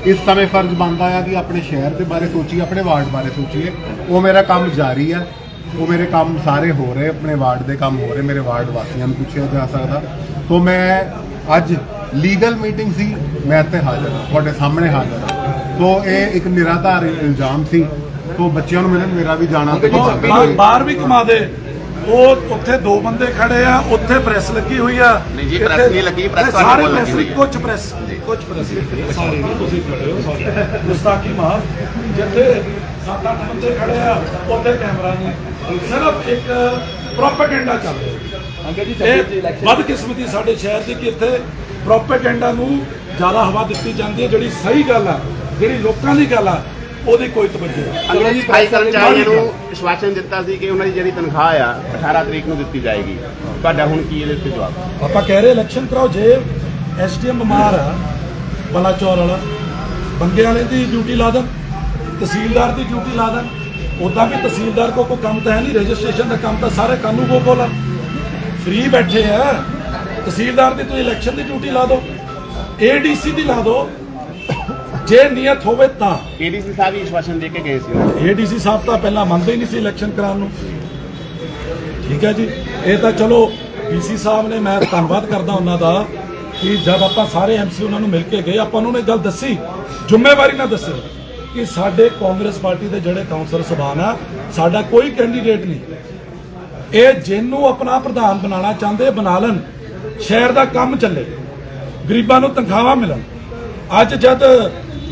ਇਸ ਸਮੇਂ ਫਰਜ਼ ਬਣਦਾ ਆ ਕਿ ਆਪਣੇ ਸ਼ਹਿਰ ਦੇ ਬਾਰੇ ਸੋਚੀਏ, ਆਪਣੇ ਵਾਰਡ ਬਾਰੇ ਸੋਚੀਏ। ਉਹ ਮੇਰਾ ਕੰਮ ਜਾਰੀ ਆ। ਉਹ ਮੇਰੇ ਕੰਮ ਸਾਰੇ ਹੋ ਰਹੇ, ਆਪਣੇ ਵਾਰਡ ਦੇ ਕੰਮ ਹੋ ਰਹੇ, ਮੇਰੇ ਵਾਰਡ ਵਾਸੀਆਂ ਨੂੰ ਪੁੱਛਿਆ ਜਾ ਸਕਦਾ। ਤੋਂ ਮੈਂ ਅੱਜ ਲੀਗਲ ਮੀਟਿੰਗ ਸੀ, ਮੈਂ ਇੱਥੇ ਹਾਜ਼ਰ ਹਾਂ, ਤੁਹਾਡੇ ਸਾਹਮਣੇ ਹਾਜ਼ਰ ਹਾਂ। ਤੋਂ ਇਹ ਇੱਕ ਨਿਰਾਧਾਰ ਇਲਜ਼ਾਮ ਸੀ ਤੋਂ ਬੱਚਿਆਂ ਨੂੰ ਮਿਲਣ ਮੇਰਾ ਵੀ ਜਾਣਾ ਤੇ ਉਹ ਬਾਹਰ- ਬਾਹਰ ਵੀ ਘੁਮਾ ਦੇ। ਉਹ ਉੱਥੇ ਦੋ ਬੰਦੇ ਖੜੇ ਆ ਉੱਥੇ ਪ੍ਰੈਸ ਲੱਗੀ ਹੋਈ ਆ। ਨਹੀਂ ਜੀ, ਇੱਥੇ- ਪ੍ਰੈਸ ਨਹੀਂ ਲੱਗੀ, ਤੁਹਾਡੇ ਸਾਰੇ ਕੋਲ ਹੋਈ ਹੈ। ਕੁਝ ਪ੍ਰੈਸ ਕੁਝ ਪ੍ਰੈਸ। ਸਾਰੇ ਨਹੀਂ ਤੁਸੀਂ ਖੜੇ ਹੋ ਸਾਰੇ। ਗੁਸਤਾਖੀ ਮਾਰ। ਜਿੱਥੇ ਸੱਤ ਅੱਠ ਬੰਦੇ ਖੜੇ ਆ ਉੱਥੇ ਕੈਮਰਾ ਨਹੀਂ। ਸਿਰਫ ਇੱਕ ਪ੍ਰੋਪੇਗੈਂਡਾ ਚੱਲ ਰਿਹਾ। ਅੰਕਲ ਜੀ ਸਤਿ ਜੀ ਇਹ ਇਲੈਕਸ਼ਨ ਬਦਕਿਸਮਤੀ ਸਾਡੇ ਸ਼ਹਿਰ ਦੀ ਕਿ ਇੱਥੇ ਪ੍ਰੋਪੇਗੈਂਡਾ ਨੂੰ ਜ਼ਿਆਦਾ ਹਵਾ ਦਿੱਤੀ ਜਾਂਦੀ ਹੈ ਜਿਹੜੀ ਸਹੀ ਗੱਲ ਆ ਜਿਹੜੀ ਲੋਕਾਂ ਦੀ ਗੱਲ ਆ। ਉਹਦੀ ਕੋਈ ਤਵੱਜੋ ਨਹੀਂ। ਅੰਗਰੇਜ਼ੀ ਸਫ਼ਾਈ ਕਰਮਚਾਰੀਆਂ ਨੂੰ ਵਿਸ਼ਵਾਸਨ ਦਿੱਤਾ ਸੀ ਕਿ ਉਹਨਾਂ ਦੀ ਜਿਹੜੀ ਤਨਖਾਹ ਆ 18 ਤਰੀਕ ਨੂੰ ਦਿੱਤੀ ਜਾਏਗੀ। ਤੁਹਾਡਾ ਹੁਣ ਕੀ ਇਹਦੇ ਉੱਤੇ ਜਵਾਬ? ਆਪਾਂ ਕਹਿ ਰਹੇ ਇਲੈਕਸ਼ਨ ਕਰਾਓ ਜੇ ਐਸਡੀਐਮ ਬਿਮਾਰ ਆ ਬਲਾਚੌਰ ਵਾਲਾ ਬੰਗੇ ਵਾਲੇ ਦੀ ਡਿਊਟੀ ਲਾ ਦੇਣ ਤਹਿਸੀਲਦਾਰ ਦੀ ਡਿਊਟੀ ਲਾ ਦੇਣ ਉਦਾਂ ਵੀ ਤਹਿਸੀਲਦਾਰ ਕੋ ਕੋਈ ਕੰਮ ਤਾਂ ਹੈ ਨਹੀਂ ਰਜਿਸਟ੍ਰੇਸ਼ਨ ਦਾ ਕੰਮ ਤਾਂ ਸਾਰੇ ਕਾਨੂੰ ਕੋ ਕੋਲ ਆ। ਫ੍ਰੀ ਬੈਠੇ ਆ ਤਹਿਸੀਲਦਾਰ ਦੀ ਤੁਸੀਂ ਇਲੈਕਸ਼ਨ ਦੀ ਡਿਊਟੀ ਲਾ ਦਿਓ ਏਡੀਸੀ ਦੀ ਲਾ ਦਿਓ ਜੇ ਨੀਅਤ ਹੋਵੇ ਤਾਂ। ਏਡੀਸੀ ਸਾਹਿਬ ਵੀ ਵਿਸ਼ਵਾਸਨ ਦੇ ਕੇ ਗਏ ਸੀ ਉਹਨਾਂ ਨੂੰ। ਏਡੀਸੀ ਸਾਹਿਬ ਤਾਂ ਪਹਿਲਾਂ ਮੰਨਦੇ ਹੀ ਨਹੀਂ ਸੀ ਇਲੈਕਸ਼ਨ ਕਰਾਉਣ ਨੂੰ। ਠੀਕ ਹੈ ਜੀ? ਇਹ ਤਾਂ ਚਲੋ ਡੀਸੀ ਸਾਹਿਬ ਨੇ ਮੈਂ ਧੰਨਵਾਦ ਕਰਦਾ ਉਹਨਾਂ ਦਾ ਕਿ ਜਦ ਆਪਾਂ ਸਾਰੇ ਐਮਸੀ ਉਹਨਾਂ ਨੂੰ ਮਿਲ ਕੇ ਗਏ ਆਪਾਂ ਉਹਨਾਂ ਨੇ ਗੱਲ ਦੱਸੀ। ਜ਼ਿੰਮੇਵਾਰੀ ਨਾਲ ਦੱਸੀ ਕਿ ਸਾਡੇ ਕਾਂਗਰਸ ਪਾਰਟੀ ਦੇ ਜਿਹੜੇ ਕਾਉਂਸਲਰ ਸਭਾਨ ਆ ਸਾਡਾ ਕੋਈ ਕੈਂਡੀਡੇਟ ਨਹੀਂ। ਇਹ ਜਿਹਨੂੰ ਆਪਣਾ ਪ੍ਰਧਾਨ ਬਣਾਉਣਾ ਚਾਹੁੰਦੇ ਬਣਾ ਲੈਣ ਸ਼ਹਿਰ ਦਾ ਕੰਮ ਚੱਲੇ ਗਰੀਬਾਂ ਨੂੰ ਤਨਖਾਹਾਂ ਮਿਲਣ। ਅੱਜ ਜਦ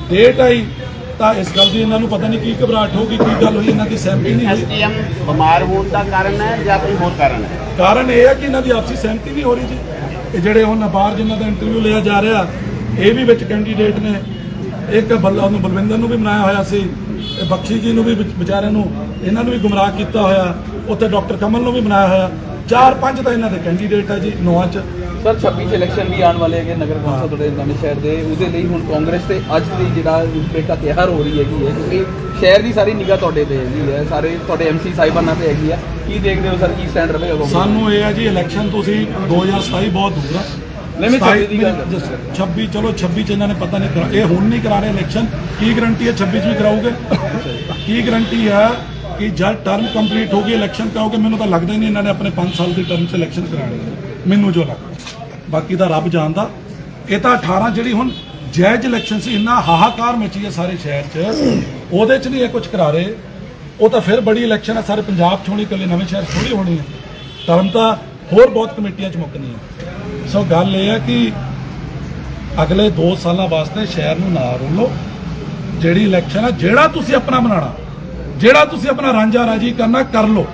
ਡੇਟ ਆਈ ਤਾਂ ਇਸ ਗੱਲ ਦੀ ਇਹਨਾਂ ਨੂੰ ਪਤਾ ਨਹੀਂ ਕੀ ਘਬਰਾਹਟ ਹੋ ਗਈ ਕੀ ਗੱਲ ਹੋਈ ਇਹਨਾਂ ਦੀ ਸਹਿਮਤੀ ਨਹੀਂ ਹੋਈ। ਐਸਡੀਐਮ ਬਿਮਾਰ ਹੋਣ ਦਾ ਕਾਰਨ ਹੈ ਜਾਂ ਕੋਈ ਹੋਰ ਕਾਰਨ ਹੈ? ਕਾਰਨ ਇਹ ਹੈ ਕਿ ਇਹਨਾਂ ਦੀ ਆਪਸੀ ਸਹਿਮਤੀ ਨਹੀਂ ਹੋ ਰਹੀ ਜੀ ਇਹ ਜਿਹੜੇ ਹੁਣ ਬਾਹਰ ਜਿਨ੍ਹਾਂ ਦਾ ਇੰਟਰਵਿਊ ਲਿਆ ਜਾ ਰਿਹਾ ਇਹ ਵੀ ਵਿੱਚ ਕੈਂਡੀਡੇਟ ਨੇ। ਇੱਕ ਬੱਲਾ ਨੂੰ ਬਲਵਿੰਦਰ ਨੂੰ ਵੀ ਬਣਾਇਆ ਹੋਇਆ ਸੀ ਇਹ ਬਖਸ਼ੀ ਜੀ ਨੂੰ ਵੀ ਵਿਚ- ਵਿਚਾਰਿਆਂ ਨੂੰ ਇਹਨਾਂ ਨੂੰ ਵੀ ਗੁੰਮਰਾਹ ਕੀਤਾ ਹੋਇਆ ਉੱਥੇ ਡਾਕਟਰ ਕਮਲ ਨੂੰ ਵੀ ਬਣਾਇਆ ਹੋਇਆ। ਚਾਰ ਪੰਜ ਤਾਂ ਇਹਨਾਂ ਦੇ ਕੈਂਡੀਡੇਟ ਹੈ ਜੀ ਨੌਂ ਚ। ਸਰ 26 ਚ ਇਲੈਕਸ਼ਨ ਵੀ ਆਉਣ ਵਾਲੇ ਹੈਗੇ ਨਗਰ ਕੌਂਸਲ ਤੁਹਾਡੇ ਨਵੇਂ ਸ਼ਹਿਰ ਦੇ। ਉਹਦੇ ਲਈ ਹੁਣ ਕਾਂਗਰਸ ਤੇ ਅੱਜ ਦੀ ਜਿਹੜਾ ਰੂਪਰੇਖਾ ਤਿਆਰ ਹੋ ਰਹੀ ਹੈਗੀ ਹੈ ਕਿਉਂਕਿ ਸ਼ਹਿਰ ਦੀ ਸਾਰੀ ਨਿਗਾਹ ਤੁਹਾਡੇ ਤੇ ਹੈਗੀ ਹੈ ਸਾਰੇ ਤੁਹਾਡੇ ਐਮਸੀ ਸਾਹਿਬਾਨਾਂ ਤੇ ਹੈਗੀ ਹੈ। ਕੀ ਦੇਖਦੇ ਹੋ ਸਰ ਕੀ ਸਟੈਂਡ ਰਹੇਗਾ? ਸਾਨੂੰ ਇਹ ਹੈ ਜੀ ਇਲੈਕਸ਼ਨ ਤੁਸੀਂ 2027 ਬਹੁਤ ਦੂਰ ਆ। ਨਹੀਂ, ਮੈਂ 26 ਦੀ ਗੱਲ 26 ਚਲੋ 26 ਚ ਇਹਨਾਂ ਨੇ ਪਤਾ ਨਹੀਂ ਕਰਾ ਇਹ ਹੁਣ ਨਹੀਂ ਕਰਾ ਰਹੇ ਇਲੈਕਸ਼ਨ ਕੀ ਗਰੰਟੀ ਹੈ 26 ਚ ਵੀ ਕਰਾਓਗੇ? ਕੀ ਗਰੰਟੀ ਹੈ ਕਿ ਜਦ ਟਰਮ ਕੰਪਲੀਟ ਹੋ ਗਈ ਇਲੈਕਸ਼ਨ ਕਰਾਓਗੇ? ਮੈਨੂੰ ਤਾਂ ਲੱਗਦਾ ਹੀ ਨਹੀਂ ਇਹਨਾਂ ਨੇ ਆਪਣੇ 5 ਸਾਲ ਦੀ ਟਰਮ ਚ ਇਲੈਕਸ਼ਨ ਕਰਾਣੇ। ਮੈਨੂੰ ਜੋ ਲੱਗਦਾ। ਬਾਕੀ ਦਾ ਰੱਬ ਜਾਣਦਾ। ਇਹ ਤਾਂ 18 ਜਿਹੜੀ ਹੁਣ ਜਾਇਜ਼ ਇਲੈਕਸ਼ਨ ਸੀ, ਇੰਨਾ ਹਾਹਾਕਾਰ ਮਚੀ ਹੈ ਸਾਰੇ ਸ਼ਹਿਰ 'ਚ। ਉਹਦੇ 'ਚ ਨਹੀਂ ਇਹ ਕੁਝ ਕਰਾ ਰਹੇ। ਉਹ ਤਾਂ ਫਿਰ ਬੜੀ ਇਲੈਕਸ਼ਨ ਹੈ, ਸਾਰੇ ਪੰਜਾਬ 'ਚ ਹੋਣੀ, ਇਕੱਲੇ ਨਵੇਂ ਸ਼ਹਿਰ 'ਚ ਥੋੜੀ ਹੋਣੀ ਹੈ। ਧਰਮ ਤਾਂ ਹੋਰ ਬਹੁਤ ਕਮੇਟੀਆਂ 'ਚ ਮੁੱਕਣੀ ਹੈ। ਸੋ ਗੱਲ ਇਹ ਹੈ ਕਿ ਅਗਲੇ 2 ਸਾਲਾਂ ਵਾਸਤੇ ਸ਼ਹਿਰ ਨੂੰ ਨਾ ਰੋਲੋ। ਜਿਹੜੀ ਇਲੈਕਸ਼ਨ ਹੈ, ਜਿਹੜਾ ਤੁਸੀਂ ਆਪਣਾ ਬਣਾਉਣਾ, ਜਿਹੜਾ ਤੁਸੀਂ ਆਪਣਾ ਰਾਂਝਾ ਰਾਜੀ ਕਰਨਾ, ਕਰ ਲਓ।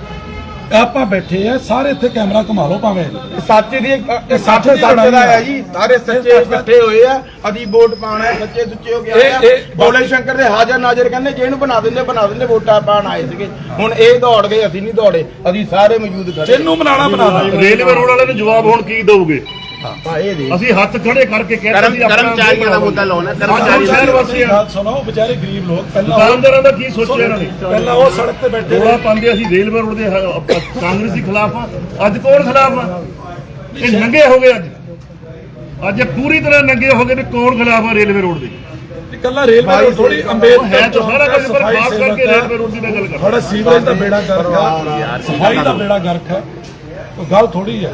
ਆਪਾਂ ਬੈਠੇ ਆ ਸਾਰੇ ਇੱਥੇ ਕੈਮਰਾ ਘੁਮਾ ਲਓ ਭਾਵੇਂ। ਸੱਚ ਦੀ ਇਹ ਸੱਚ ਸੱਚ ਦੀ ਹੈ। ਜੀ। ਸਾਰੇ ਸੱਚੇ ਇਕੱਠੇ ਹੋਏ ਆ। ਅਸੀਂ ਵੋਟ ਪਾਣਾ ਸੱਚੇ ਸੁੱਚੇ ਹੋ ਕੇ ਆਏ ਆ। ਇਹ- ਇਹ- ਬੋਲੇ ਸ਼ੰਕਰ ਦੇ ਹਾਜ਼ਰ ਨਾਜ਼ਰ ਕਹਿੰਦੇ ਜੇ ਇਹਨੂੰ ਬਣਾ ਦਿੰਦੇ ਬਣਾ ਦਿੰਦੇ ਵੋਟਾਂ ਪਾਣ ਆਏ ਸੀਗੇ। ਹੁਣ ਇਹ ਦੌੜ ਗਏ ਅਸੀਂ ਨਹੀਂ ਦੌੜੇ। ਅਸੀਂ ਸਾਰੇ ਮੌਜੂਦ ਖੜੇ। ਜਿਹਨੂੰ ਬਣਾਣਾ ਬਣਾ ਲਾ ਰੇਲਵੇ ਰੋਡ ਵਾਲੇ ਨੂੰ ਜਵਾਬ ਹੁਣ ਕੀ ਦਊਗੇ? ਆਪਾਂ ਇਹ ਦੇ ਅਸੀਂ ਹੱਥ ਖੜੇ ਕਰਕੇ ਕਹਿੰਦੇ ਕਰਮ ਕਰਮਚਾਰੀਆਂ ਦਾ ਮੁੱਦਾ ਲਾਉਣਾ ਸ਼ਹਿਰ ਕਰਮਚਾਰੀ ਵਾਸੀਆਂ ਗੱਲ ਸੁਣੋ ਵਿਚਾਰੇ ਗਰੀਬ ਲੋਕ ਪਹਿਲਾਂ ਦੁਕਾਨਦਾਰਾਂ ਦਾ ਕੀ ਸੋਚਿਆ ਇਹਨਾਂ ਨੇ? ਪਹਿਲਾਂ ਉਹ ਸੜਕ ਤੇ ਬੈਠੇ ਰੋਲਾ ਪਾਉਂਦੇ ਅਸੀਂ ਰੇਲਵੇ ਰੋਡ ਦੇ ਹ- ਆਪਾਂ ਕਾਂਗਰਸੀ ਖਿਲਾਫ ਆ। ਅੱਜ ਕੌਣ ਖਿਲਾਫ ਆ? ਇਹ ਨੰਗੇ ਹੋ ਗਏ ਅੱਜ। ਅੱਜ ਇਹ ਪੂਰੀ ਤਰ੍ਹਾਂ ਨੰਗੇ ਹੋ ਗਏ ਵੀ ਕੌਣ ਖਿਲਾਫ ਆ ਰੇਲਵੇ ਰੋਡ ਦੇ। ਇਕੱਲਾ ਰੇਲਵੇ ਰੋਡ ਥੋੜੀ ਅੰਬੇਦਕਰ ਹੈ ਤਾਂ ਸਾਰਾ ਕੁਝ ਪਰ ਸਫ਼ਾਈ ਖਾਸ ਕਰਕੇ ਸੇਵਕ ਹੈ। ਰੇਲਵੇ ਰੋਡ ਦੀ ਮੈਂ ਗੱਲ ਕਰਦਾ। ਥੋੜਾ ਸੀਵਰੇਜ ਦਾ ਬੇੜਾ ਗਰਕ ਹੈ। ਸਫ਼ਾਈ ਦਾ ਬੇੜਾ ਗਰਕ ਹੈ। ਉਹ ਗੱਲ ਥੋੜੀ ਹੈ।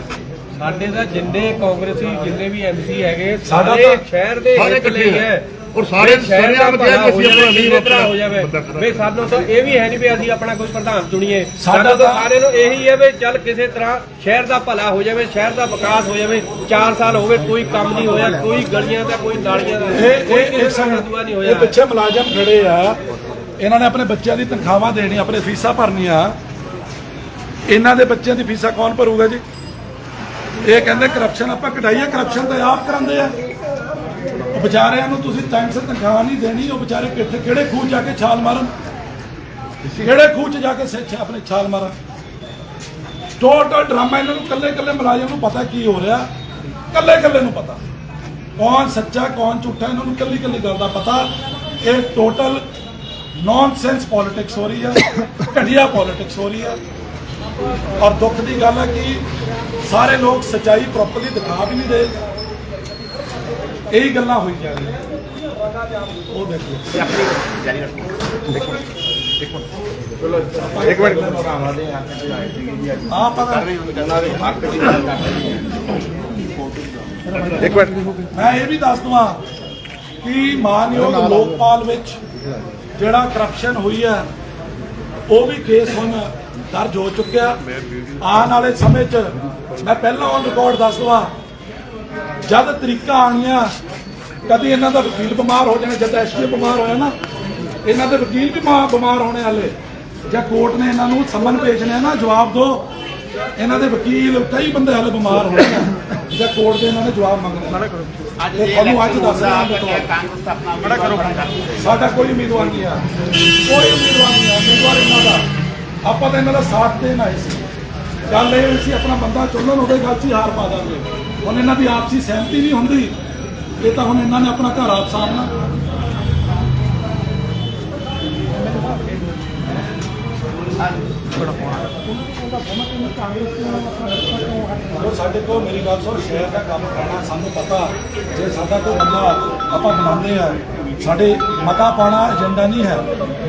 ਸਾਡੇ ਦਾ ਜਿੰਨੇ ਕਾਂਗਰਸੀ ਜਿੰਨੇ ਵੀ ਐਮਸੀ ਹੈਗੇ ਸਾਡਾ ਤਾਂ- ਸ਼ਹਿਰ ਦੇ ਹਿੱਤ ਲਈ ਹੈ। ਔਰ ਸਾਰੇ ਸਰਿਆਮ ਦਾ ਕਿਹਾ ਕਿ ਅਸੀਂ ਆਪਣਾ ਤਰ੍ਹਾਂ ਹੋ ਜਾਵੇ। ਵੀ ਸਾਨੂੰ ਤਾਂ ਇਹ ਵੀ ਹੈ ਨਹੀਂ ਵੀ ਅਸੀਂ ਆਪਣਾ ਕੋਈ ਪ੍ਰਧਾਨ ਚੁਣੀਏ। ਸਾਡਾ ਤਾਂ ਸਾਰੇ ਨੂੰ ਇਹੀ ਹੈ ਵੀ ਚੱਲ ਕਿਸੇ ਤਰ੍ਹਾਂ ਸ਼ਹਿਰ ਦਾ ਭਲਾ ਹੋ ਜਾਵੇ ਸ਼ਹਿਰ ਦਾ ਵਿਕਾਸ ਹੋ ਜਾਵੇ 4 ਸਾਲ ਹੋ ਗਏ ਕੋਈ ਕੰਮ ਨਹੀਂ ਹੋਇਆ ਕੋਈ ਗਲੀਆਂ ਦਾ ਕੋਈ ਨਾਲੀਆਂ ਦਾ ਇਹ ਕੋਈ ਇਹ ਇਹ ਕਿਸੇ ਦੁਆ ਨਹੀਂ ਇਹ ਹੋਇਆ ਪਿੱਛੇ ਮੁਲਾਜ਼ਮ ਖੜੇ ਆ। ਇਹਨਾਂ ਨੇ ਆਪਣੇ ਬੱਚਿਆਂ ਦੀ ਤਨਖਾਹਾਂ ਦੇਣੀ ਆਪਣੇ ਫੀਸਾਂ ਭਰਨੀਆਂ। ਇਹਨਾਂ ਦੇ ਬੱਚਿਆਂ ਦੀ ਫੀਸਾਂ ਕੌਣ ਭਰੂਗਾ ਜੀ? ਇਹ ਕਹਿੰਦੇ ਕਰਪਸ਼ਨ ਆਪਾਂ ਕਢਾਈਏ ਕਰਪਸ਼ਨ ਤਾਂ ਆਪ ਕਰਾਉਂਦੇ ਆ। ਉਹ ਵਿਚਾਰਿਆਂ ਨੂੰ ਤੁਸੀਂ ਟਾਈਮ ਸਿਰ ਤਨਖਾਹ ਨਹੀਂ ਦੇਣੀ, ਉਹ ਵਿਚਾਰੇ ਕਿੱਥੇ, ਕਿਹੜੇ ਖੂਹ 'ਚ ਜਾ ਕੇ ਛਾਲ ਮਾਰਨ? ਕਿਹੜੇ ਖੂਹ 'ਚ ਜਾ ਕੇ ਸਿੱਖ ਆਪਣੇ ਛਾਲ ਮਾਰਨ? ਟੋਟਲ ਡਰਾਮਾ ਇਹਨਾਂ ਨੂੰ ਕੱਲੇ ਕੱਲੇ ਮੁਲਾਜ਼ਮ ਨੂੰ ਪਤਾ ਕੀ ਹੋ ਰਿਹਾ। ਕੱਲੇ ਕੱਲੇ ਨੂੰ ਪਤਾ। ਕੌਣ ਸੱਚਾ, ਕੌਣ ਝੂਠਾ, ਇਹਨਾਂ ਨੂੰ ਕੱਲੀ ਕੱਲੀ ਗੱਲ ਦਾ ਪਤਾ। ਇਹ ਟੋਟਲ ਨੌਨਸੈਂਸ ਪੋਲਿਟਿਕਸ ਹੋ ਰਹੀ ਹੈ ਘਟੀਆ ਪੋਲਿਟਿਕਸ ਹੋ ਰਹੀ ਹੈ ਔਰ ਦੁੱਖ ਦੀ ਗੱਲ ਹੈ ਕਿ ਸਾਰੇ ਲੋਕ ਸੱਚਾਈ ਪ੍ਰੋਪਰਲੀ ਦਿਖਾ ਵੀ ਨਹੀਂ ਰਹੇ। ਇਹੀ ਗੱਲਾਂ ਹੋਈ ਜਾ ਰਹੀਆਂ ਉਹ ਦੇਖੋ। ਇੱਕ ਮਿੰਟ। ਦੇ ਆ ਪਤਾ ਦੇ ਦੀ ਇੱਕ ਮਿੰਟ। ਮੈਂ ਇਹ ਵੀ ਦੱਸ ਦਵਾਂ ਕਿ ਮਾਨਯੋਗ ਲੋਕਪਾਲ ਵਿੱਚ ਜਿਹੜਾ ਕਰਪਸ਼ਨ ਹੋਈ ਹੈ ਉਹ ਵੀ ਕੇਸ ਹੁਣ ਦਰਜ ਹੋ ਚੁੱਕਿਆ। ਆਉਣ ਵਾਲੇ ਸਮੇਂ 'ਚ ਮੈਂ ਪਹਿਲਾਂ ਔਨ ਰਿਕਾਰਡ ਦੱਸ ਦਵਾਂ। ਜਦ ਤਰੀਕਾ ਆਣੀਆਂ ਕਦੀ ਇਹਨਾਂ ਦਾ ਵਕੀਲ ਬਿਮਾਰ ਹੋ ਜਾਣਾ ਜਦ ਐਸਪੀ ਬਿਮਾਰ ਹੋਇਆ ਨਾ ਇਹਨਾਂ ਦੇ ਵਕੀਲ ਵੀ ਬਿਮਾਰ ਹੋਣੇ ਵਾਲੇ ਜਾਂ ਕੋਰਟ ਨੇ ਇਹਨਾਂ ਨੂੰ ਸੰਮਨ ਭੇਜਣੇ ਨਾ ਜਵਾਬ ਦਿਓ ਇਹਨਾਂ ਦੇ ਵਕੀਲ ਕਈ ਬੰਦੇ ਹਾਲੇ ਬਿਮਾਰ ਹੋਣੇ ਆ ਜਾਂ ਕੋਰਟ ਦੇ ਇਹਨਾਂ ਨੇ ਜਵਾਬ ਮੰਗਣੇ ਅੱਜ ਤੁਹਾਨੂੰ ਅੱਜ election ਦੱਸ ਰਿਹਾ ਹੁੰਦਾ, ਮੈਂ ਕਾਂਗਰਸ ਆਪਣਾ ਬੜਾ ਕਰੋ। ਸਾਡਾ ਕੋਈ ਉਮੀਦਵਾਰ ਨਹੀਂ ਆ। ਕੋਈ ਉਮੀਦਵਾਰ ਨਹੀਂ ਆ। ਉਮੀਦਵਾਰ ਇਹਨਾਂ ਦਾ। ਆਪਾਂ ਤਾਂ ਇਹਨਾਂ ਦਾ ਸਾਥ ਦੇਣ ਆਏ ਸੀ। ਗੱਲ ਇਹ ਸੀ, ਆਪਣਾ ਬੰਦਾ ਚੁੱਲਣ, ਉਹਦੇ ਗੱਲ 'ਚ ਹੀ ਹਾਰ ਪਾ ਦਾਂਗੇ। ਹੁਣ ਇਹਨਾਂ ਦੀ ਆਪਸੀ ਸਹਿਮਤੀ ਨਹੀਂ ਹੁੰਦੀ। ਇਹ ਤਾਂ ਹੁਣ ਇਹਨਾਂ ਨੇ ਆਪਣਾ ਘਰ ਆਪ ਸਾਹਮਣਾ ਉਹ ਸਾਡੇ ਕੋਲ, ਮੇਰੀ ਗੱਲ ਸੁਣ, ਸ਼ਹਿਰ ਦਾ ਕੰਮ ਕਰਨਾ ਸਾਨੂੰ ਪਤਾ। ਜੇ ਸਾਡਾ ਕੋਈ ਬੰਦਾ ਆਪਾਂ ਬਣਾਉਂਦੇ ਆ, ਸਾਡੇ ਮਤਾ ਪਾਣਾ ਏਜੰਡਾ ਨਹੀਂ ਹੈ।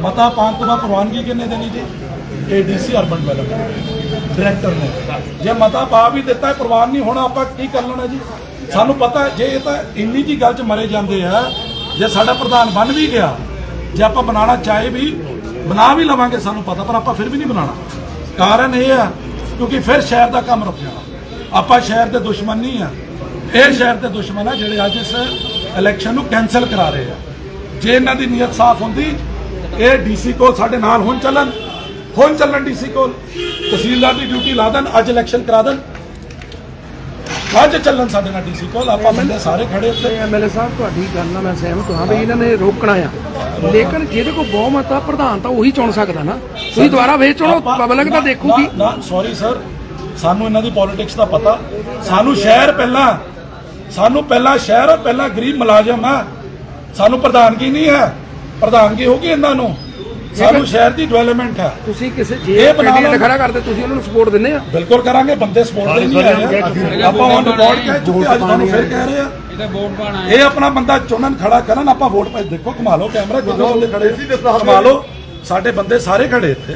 ਮਤਾ ਪਾਉਣ ਤੋਂ ਬਾਅਦ ਪ੍ਰਵਾਨਗੀ ਕਿੰਨੇ ਦੇਣੀ ਜੀ? ਏਡੀਸੀ ਅਰਬਨ ਡਿਵੈਲਪਮੈਂਟ ਡਾਇਰੈਕਟਰ ਨੇ। ਜੇ ਮਤਾ ਪਾ ਵੀ ਦਿੱਤਾ ਹੈ ਪ੍ਰਵਾਨ ਨਹੀਂ ਹੋਣਾ, ਆਪਾਂ ਕੀ ਕਰ ਲੈਣਾ ਜੀ? ਸਾਨੂੰ ਪਤਾ, ਜੇ ਇਹ ਤਾਂ ਇੰਨੀ ਜੀ ਗੱਲ 'ਚ ਮਰੇ ਜਾਂਦੇ ਆ, ਜੇ ਸਾਡਾ ਪ੍ਰਧਾਨ ਬਣ ਵੀ ਗਿਆ, ਜੇ ਆਪਾਂ ਬਣਾਉਣਾ ਚਾਹੇ ਵੀ, ਬਣਾ ਵੀ ਲਵਾਂਗੇ ਸਾਨੂੰ ਪਤਾ, ਪਰ ਆਪਾਂ ਫਿਰ ਵੀ ਨਹੀਂ ਬਣਾਉਣਾ। ਕਾਰਨ ਇਹ ਆ, ਕਿਉਂਕਿ ਫਿਰ ਸ਼ਹਿਰ ਦਾ ਕੰਮ ਰੁਕ ਜਾਣਾ। ਆਪਾਂ ਸ਼ਹਿਰ ਦੇ ਦੁਸ਼ਮਣ ਨਹੀਂ ਆ। ਇਹ ਸ਼ਹਿਰ ਦੇ ਦੁਸ਼ਮਣ ਆ ਜਿਹੜੇ ਅੱਜ ਇਸ ਇਲੈਕਸ਼ਨ ਨੂੰ ਕੈਨਸਲ ਕਰਾ ਰਹੇ ਆ। ਜੇ ਇਹਨਾਂ ਦੀ ਨੀਅਤ ਸਾਫ਼ ਹੁੰਦੀ, ਇਹ ਡੀਸੀ ਕੋਲ ਸਾਡੇ ਨਾਲ ਹੁਣ ਚੱਲਣ। ਹੁਣ ਚੱਲਣ ਡੀਸੀ ਕੋਲ। ਤਹਿਸੀਲਦਾਰ ਦੀ ਡਿਊਟੀ ਲਾ ਦੇਣ ਅੱਜ ਇਲੈਕਸ਼ਨ ਕਰਾ ਦੇਣ। ਅੱਜ ਚੱਲਣ ਸਾਡੇ ਨਾਲ ਡੀਸੀ ਕੋਲ ਆਪਾਂ ਬੰਦੇ ਸਾਰੇ ਖੜੇ ਉੱਤੇ ਐਮਐਲਏ ਸਾਹਿਬ ਤੁਹਾਡੀ ਗੱਲ ਨਾਲ ਮੈਂ ਸਹਿਮਤ ਹਾਂ ਵੀ ਇਹਨਾਂ ਨੇ ਰੋਕਣਾ ਆ। ਲੇਕਿਨ ਜਿਹਦੇ ਕੋਲ ਬਹੁਮਤ ਆ ਪ੍ਰਧਾਨ ਤਾਂ ਉਹੀ ਚੁਣ ਸਕਦਾ ਨਾ। ਤੁਸੀਂ ਦੁਬਾਰਾ ਵੇਚ ਚੁਣੋ ਪਬਲਿਕ ਤਾਂ ਦੇਖੂਗੀ। ਨਾ ਸੌਰੀ ਸਰ। ਸਾਨੂੰ ਇਹਨਾਂ ਦੀ ਪੋਲਿਟਿਕਸ ਦਾ ਪਤਾ। ਸਾਨੂੰ ਸ਼ਹਿਰ ਪਹਿਲਾਂ ਸਾਨੂੰ ਪਹਿਲਾਂ ਸ਼ਹਿਰ ਪਹਿਲਾਂ ਗਰੀਬ ਮੁਲਾਜ਼ਮ ਆ। ਸਾਨੂੰ ਪ੍ਰਧਾਨਗੀ ਨਹੀਂ ਹੈ। ਪ੍ਰਧਾਨਗੀ ਹੋਗੀ ਇਹਨਾਂ ਨੂੰ। ਸਾਨੂੰ ਸ਼ਹਿਰ ਦੀ ਡਿਵੈਲਪਮੈਂਟ ਹੈ। ਤੁਸੀਂ ਕਿਸੇ ਇਹ ਜੇ ਬਣਾ ਕੈਂਡੀਡੇਟ ਲਓ। ਖੜਾ ਕਰਦੇ ਤੁਸੀਂ ਉਹਨਾਂ ਨੂੰ ਸਪੋਰਟ ਦਿੰਦੇ ਆ? ਬਿਲਕੁਲ ਕਰਾਂਗੇ ਬੰਦੇ ਸਪੋਰਟ ਦੇ ਨਹੀਂ ਆਏ ਆਪਾਂ ਔਨ ਰਿਕਾਰਡ ਕਹਿ ਚੁੱਕੇ ਅੱਜ ਤੁਹਾਨੂੰ ਫਿਰ ਕਹਿ ਰਹੇ ਆ। ਇਹਦਾ ਵੋਟ ਪਾਣਾ ਇਹ ਆਪਣਾ ਬੰਦਾ ਚੁਣਨ ਖੜਾ ਕਰਨ ਆਪਾਂ ਵੋਟ ਪਾਈ ਦੇਖੋ ਘੁਮਾ ਲਓ ਕੈਮਰਾ ਜਦੋਂ ਬੰਦੇ ਖੜੇ ਸੀ ਘੁਮਾ ਲਓ। ਸਾਡੇ ਬੰਦੇ ਸਾਰੇ ਖੜੇ ਇੱਥੇ।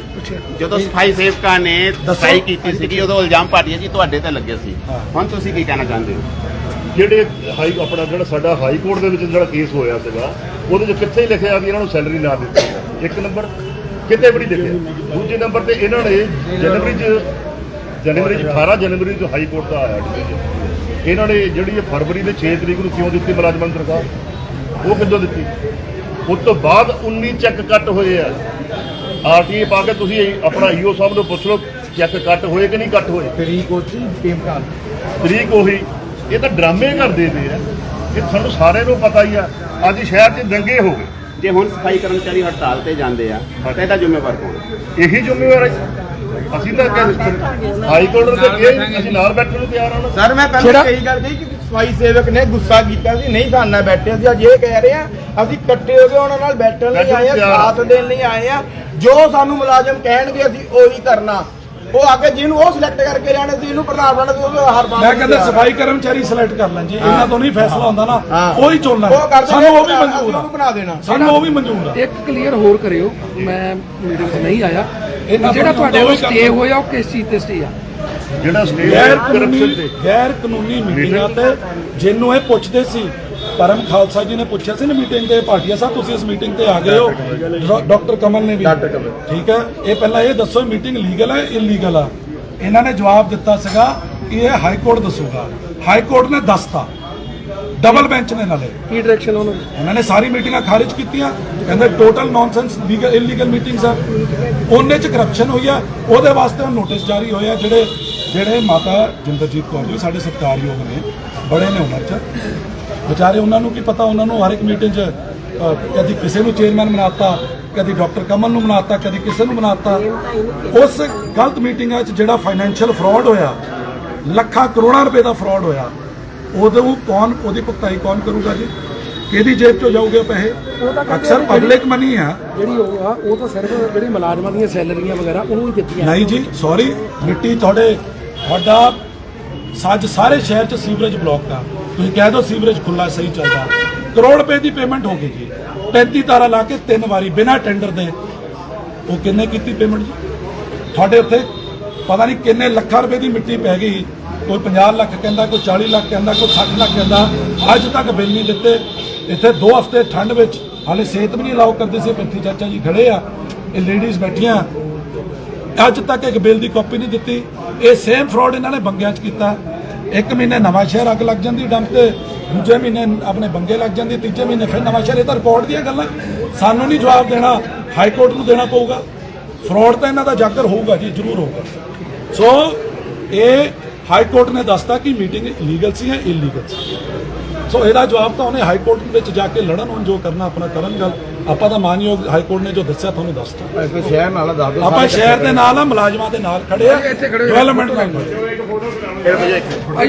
ਜਦੋਂ ਸਫ਼ਾਈ ਸੇਵਕਾਂ ਨੇ ਸਫ਼ਾਈ ਕੀਤੀ ਸੀਗੀ ਉਦੋਂ ਇਲਜ਼ਾਮ ਪਾਟੀਆ ਜੀ ਤੁਹਾਡੇ ਤੇ ਲੱਗੇ ਸੀ। ਹੁਣ ਤੁਸੀਂ ਕੀ ਕਹਿਣਾ ਚਾਹੁੰਦੇ ਹੋ? ਜਿਹੜੇ ਹਾਈ ਆਪਣਾ ਜਿਹੜਾ ਸਾਡਾ ਹਾਈ ਕੋਰਟ ਦੇ ਵਿੱਚ ਜਿਹੜਾ ਕੇਸ ਹੋਇਆ ਸੀਗਾ ਉਹਦੇ 'ਚ ਕਿੱਥੇ ਹੀ ਲਿਖਿਆ ਵੀ ਇਹਨਾਂ ਨੂੰ ਸੈਲਰੀ ਨਾ ਦਿੱਤੀ ਇੱਕ ਨੰਬਰ ਕਿਤੇ ਵੀ ਨਹੀਂ ਲਿਖਿਆ ਦੂਜੇ ਨੰਬਰ ਤੇ ਇਹਨਾਂ ਨੇ ਜਨਵਰੀ 'ਚ ਜਨਵਰੀ 'ਚ 18 ਜਨਵਰੀ 'ਚ ਹਾਈ ਕੋਰਟ ਦਾ ਆਇਆ decision। ਇਹਨਾਂ ਨੇ ਜਿਹੜੀ ਫਰਵਰੀ ਦੇ 6 ਤਰੀਕ ਨੂੰ ਕਿਉਂ ਦਿੱਤੀ ਮੁਲਾਜ਼ਮਾਂ ਨੂੰ ਤਨਖਾਹ? ਉਹ ਕਿੱਦੋਂ ਦਿੱਤੀ? ਉਸ ਤੋਂ ਬਾਅਦ 19 ਚੈੱਕ ਕੱਟ ਹੋਏ ਆ। ਆਰਟੀਏ ਪਾ ਕੇ ਤੁਸੀਂ ਆਪਣਾ ਈਓ ਸਾਹਿਬ ਨੂੰ ਪੁੱਛ ਲਓ ਚੈੱਕ ਕੱਟ ਹੋਏ ਕਿ ਨਹੀਂ ਕੱਟ ਹੋਏ? ਤਰੀਕ ਉੱਚੀ ਟੀਮ ਕਾਲ ਤਰੀਕ ਉਹੀ। ਇਹ ਤਾਂ ਡਰਾਮੇ ਕਰਦੇ ਪਏ ਆ। ਇਹ ਸਾਨੂੰ ਸਾਰਿਆਂ ਨੂੰ ਪਤਾ ਹੀ ਆ। ਅੱਜ ਸ਼ਹਿਰ 'ਚ ਦੰਗੇ ਹੋ ਗਏ। ਜੇ ਹੁਣ ਸਫ਼ਾਈ ਕਰਮਚਾਰੀ ਹੜਤਾਲ ਤੇ ਜਾਂਦੇ ਆ ਤਾਂ ਇਹਦਾ ਜ਼ਿੰਮੇਵਾਰ ਕੌਣ? ਹੈ? ਇਹੀ ਜ਼ਿੰਮੇਵਾਰ ਹੈ ਅਸੀਂ ਤਾਂ ਕਹਿੰਦੇ ਹਾਈ ਕੋਰਟ ਦੇ ਗਏ ਅਸੀਂ ਨਾਲ ਬੈਠਣ ਨੂੰ ਤਿਆਰ ਹਾਂ। ਸਰ ਮੈਂ ਪਹਿਲਾਂ ਕਹੀ ਗੱਲ ਕਹੀ ਕਿ ਸਫ਼ਾਈ ਸੇਵਕ ਨੇ ਗੁੱਸਾ ਕੀਤਾ ਸੀ ਨਹੀਂ ਸਾਡੇ ਨਾਲ ਬੈਠੇ ਅਸੀਂ ਅੱਜ ਇਹ ਕਹਿ ਰਹੇ ਆ ਅਸੀਂ ਇਕੱਠੇ ਹੋ ਕੇ ਉਹਨਾਂ ਨਾਲ ਬੈਠਣ ਲਈ ਆਏ ਆ ਸਾਥ ਦੇਣ ਲਈ ਆਏ ਆ ਜੋ ਸਾਨੂੰ ਮੁਲਾਜ਼ਮ ਕਹਿਣਗੇ ਅਸੀਂ ਉਹੀ ਕਰਨਾ। ਉਹ ਅੱਗੇ ਜਿਹਨੂੰ ਉਹ ਸਿਲੈਕਟ ਕਰਕੇ ਲਿਆਣੇ ਸੀ ਇਹਨੂੰ ਪ੍ਰਧਾਨ ਬਣਾਉਣਾ ਸੀ ਉਹ ਹਰ ਬਾਰ ਮੈਂ ਕਹਿੰਦਾ ਸਫ਼ਾਈ ਕਰਮਚਾਰੀ ਸਿਲੈਕਟ ਕਰ ਲੈਣ ਜੀ ਇਹਨਾਂ ਤੋਂ ਨਹੀਂ ਫੈਸਲਾ ਹੁੰਦਾ ਨਾ ਹਾਂ। ਉਹੀ ਲੈਣ। ਕਰ ਸਾਨੂੰ ਉਹ ਵੀ ਮਨਜ਼ੂਰ ਉਹਨੂੰ ਬਣਾ ਆ ਦੇਣਾ। ਸਾਨੂੰ ਉਹ ਵੀ ਮਨਜ਼ੂਰ ਆ। ਇੱਕ ਕਲੀਅਰ ਹੋਰ ਕਰਿਓ ਮੈਂ ਮੀਟਿੰਗ 'ਚ ਨਹੀਂ ਆਇਆ। ਜਿਹੜਾ ਤੁਹਾਡੇ ਕੋਲ ਹੀ ਸਟੇ ਹੋਇਆ ਉਹ ਕਿਸ ਚੀਜ਼ ਤੇ ਸਟੇ ਆ? ਜਿਹੜਾ ਸਟੇਟ ਗੈਰ ਕਰਪਸ਼ਨ ਕਾਨੂੰਨੀ ਤੇ। ਗੈਰ ਕਾਨੂੰਨੀ ਮੀਟਿੰਗਾਂ ਤੇ ਜਿਹਨੂੰ ਇਹ ਪੁੱਛਦੇ ਸੀ ਪਰਮ ਖਾਲਸਾ ਜੀ ਨੇ ਪੁੱਛਿਆ ਸੀ ਨਾ ਮੀਟਿੰਗ ਤੇ ਭਾਟੀਆ ਸਾਹਿਬ ਤੁਸੀਂ ਇਸ ਮੀਟਿੰਗ ਤੇ ਆ ਗਏ ਹੋ? ਡਾ- ਡਾਕਟਰ ਕਮਲ ਨੇ ਵੀ। ਡਾਕਟਰ ਕਮਲ। ਠੀਕ ਹੈ ਇਹ ਪਹਿਲਾਂ ਇਹ ਦੱਸੋ ਮੀਟਿੰਗ ਲੀਗਲ ਹੈ ਇਲੀਗਲ ਆ? ਇਹਨਾਂ ਨੇ ਜਵਾਬ ਦਿੱਤਾ ਸੀਗਾ ਕਿ ਇਹ ਹਾਈ ਕੋਰਟ ਦੱਸੂਗਾ। ਹਾਈ ਕੋਰਟ ਨੇ ਦੱਸਤਾ। ਡਬਲ ਬੈਂਚ ਨੇ ਨਾਲੇ। ਕੀ ਡਾਇਰੈਕਸ਼ਨ ਉਹਨਾਂ ਦੀ? ਉਹਨਾਂ ਨੇ ਸਾਰੀ ਮੀਟਿੰਗਾਂ ਖਾਰਿਜ ਕੀਤੀਆਂ। ਕਹਿੰਦੇ total nonsense legal illegal meetings ਆ। ਉਹਨੇ ਚ ਕਰਪਸ਼ਨ ਹੋਈ ਆ। ਉਹਦੇ ਵਾਸਤੇ ਨੋਟਿਸ ਜਾਰੀ ਹੋਇਆ ਜਿਹੜੇ ਜਿਹੜੇ ਮਾਤਾ ਜਿੰਦਰਜੀਤ ਕੌਰ ਜੀ ਸਾਡੇ ਸਤਿਕਾਰਯੋਗ ਨੇ ਬੜੇ ਨੇ ਉਮਰ ਚ। ਵਿਚਾਰੇ ਉਹਨਾਂ ਨੂੰ ਕੀ ਪਤਾ ਉਹਨਾਂ ਨੂੰ ਹਰ ਇੱਕ ਮੀਟਿੰਗ 'ਚ ਕਦੀ ਕਿਸੇ ਨੂੰ ਚੇਅਰਮੈਨ ਬਣਾਤਾ ਕਦੀ ਡਾਕਟਰ ਕਮਲ ਨੂੰ ਬਣਾਤਾ ਕਦੀ ਕਿਸੇ ਨੂੰ ਬਣਾਤਾ। ਉਸ ਗਲਤ ਮੀਟਿੰਗਾਂ 'ਚ ਜਿਹੜਾ ਫਾਈਨੈਂਸ਼ੀਅਲ ਫਰਾਡ ਹੋਇਆ ਲੱਖਾਂ ਕਰੋੜਾਂ ਰੁਪਏ ਦਾ ਫਰਾਡ ਹੋਇਆ ਉਦੋਂ ਕੌਣ ਉਹਦੀ ਭੁਗਤਾਈ ਕੌਣ ਕਰੂਗਾ ਜੀ? ਕਿਹਦੀ ਜੇਬ 'ਚੋਂ ਜਾਊਗੇ ਉਹ ਪੈਸੇ? ਅਕਸਰ ਪਬਲਿਕ ਮਨੀ ਆ। ਜਿਹੜੀ ਉਹ ਆ ਉਹ ਤਾਂ ਸਿਰਫ ਜਿਹੜੀ ਮੁਲਾਜ਼ਮਾਂ ਦੀਆਂ ਸੈਲਰੀਆਂ ਵਗੈਰਾ ਉਹਨੂੰ ਹੀ ਦਿੱਤੀਆਂ ਨਹੀਂ ਜੀ ਸੌਰੀ ਮਿੱਟੀ ਤੁਹਾਡੇ ਤੁਹਾਡਾ ਸੱਜ ਸਾਰੇ ਸ਼ਹਿਰ 'ਚ ਸੀਵਰੇਜ ਬਲੌਕ ਆ। ਤੁਸੀਂ ਕਹਿ ਦਿਓ ਸੀਵਰੇਜ ਖੁੱਲਾ ਸਹੀ ਚੱਲਦਾ ਕਰੋੜ ਰੁਪਏ ਦੀ ਪੇਮੈਂਟ ਹੋ ਗਈ ਜੀ। 35 ਤਾਰਾ ਲਾ ਕੇ ਤਿੰਨ ਵਾਰੀ ਬਿਨਾਂ ਟੈਂਡਰ ਦੇ। ਉਹ ਕਿੰਨੇ ਕੀਤੀ ਪੇਮੈਂਟ ਜੀ? ਤੁਹਾਡੇ ਉੱਥੇ ਪਤਾ ਨਹੀਂ ਕਿੰਨੇ ਲੱਖਾਂ ਰੁਪਏ ਦੀ ਮਿੱਟੀ ਪੈ ਗਈ। ਕੋਈ 50 ਲੱਖ ਕਹਿੰਦਾ, ਕੋਈ 40 ਲੱਖ ਕਹਿੰਦਾ, ਕੋਈ 60 ਲੱਖ ਕਹਿੰਦਾ। ਅੱਜ ਤੱਕ ਬਿੱਲ ਨਹੀਂ ਦਿੱਤੇ। ਇੱਥੇ 2 ਹਫ਼ਤੇ ਠੰਡ ਵਿੱਚ। ਹਾਲੇ ਸਿਹਤ ਵੀ ਨਹੀਂ ਅਲਾਉ ਕਰਦੇ ਸੀ। ਪਿੱਥੀ ਚਾਚਾ ਜੀ ਖੜੇ ਆ। ਇਹ ਲੇਡੀਜ਼ ਬੈਠੀਆਂ। ਅੱਜ ਤੱਕ ਇੱਕ ਬਿੱਲ ਦੀ ਕਾਪੀ ਨਹੀਂ ਦਿੱਤੀ। ਇਹ ਸੇਮ ਫਰਾਡ ਇਹਨਾਂ ਨੇ ਬੰਗਿਆਂ 'ਚ ਕੀਤਾ। ਇੱਕ ਮਹੀਨੇ ਨਵਾਂ ਸ਼ਹਿਰ ਅੱਗ ਲੱਗ ਜਾਂਦੀ ਡੰਪ ਤੇ ਦੂਜੇ ਮਹੀਨੇ ਆਪਣੇ ਬੰਗੇ ਲੱਗ ਜਾਂਦੀ, ਤੀਜੇ ਮਹੀਨੇ ਫਿਰ ਨਵਾਂ ਸ਼ਹਿਰ। ਇਹ ਤਾਂ ਰਿਕਾਰਡ ਦੀਆਂ ਗੱਲਾਂ। ਸਾਨੂੰ ਨਹੀਂ ਜਵਾਬ ਦੇਣਾ ਹਾਈ ਕੋਰਟ ਨੂੰ ਦੇਣਾ ਪਊਗਾ। ਫਰਾਡ ਤਾਂ ਇਹਨਾਂ ਦਾ ਜਾਗਰ ਹੋਊਗਾ ਜੀ, ਜ਼ਰੂਰ ਹੋਊਗਾ। ਸੋ ਇਹ ਹਾਈ ਕੋਰਟ ਨੇ ਦੱਸਤਾ ਕਿ ਮੀਟਿੰਗ ਲੀਗਲ ਸੀ ਜਾਂ ਇਲੀਗਲ ਸੀ। ਸੋ ਇਹਦਾ ਜਵਾਬ ਤਾਂ ਉਹਨੇ ਹਾਈ ਕੋਰਟ ਵਿੱਚ ਜਾ ਕੇ ਲੜਨ, ਹੁਣ ਜੋ ਕਰਨਾ ਆਪਣਾ ਕਰਨ ਗੱਲ। ਆਪਾਂ ਤਾਂ ਮਾਨਯੋਗ ਹਾਈ ਕੋਰਟ ਨੇ ਜੋ ਦੱਸਿਆ ਤੁਹਾਨੂੰ ਦੱਸਤਾ ਇਸ ਸ਼ਹਿਰ ਨਾਲ ਦੱਸ ਦਿਓ ਆਪਾਂ ਸ਼ਹਿਰ ਦੇ ਨਾਲ ਆ ਮੁਲਾਜ਼ਮਾਂ ਦੇ ਨਾਲ ਖੜੇ ਆ। ਡਿਵੈਲਪਮੈਂਟ ਨਾਲ ਖੜੇ ਆ।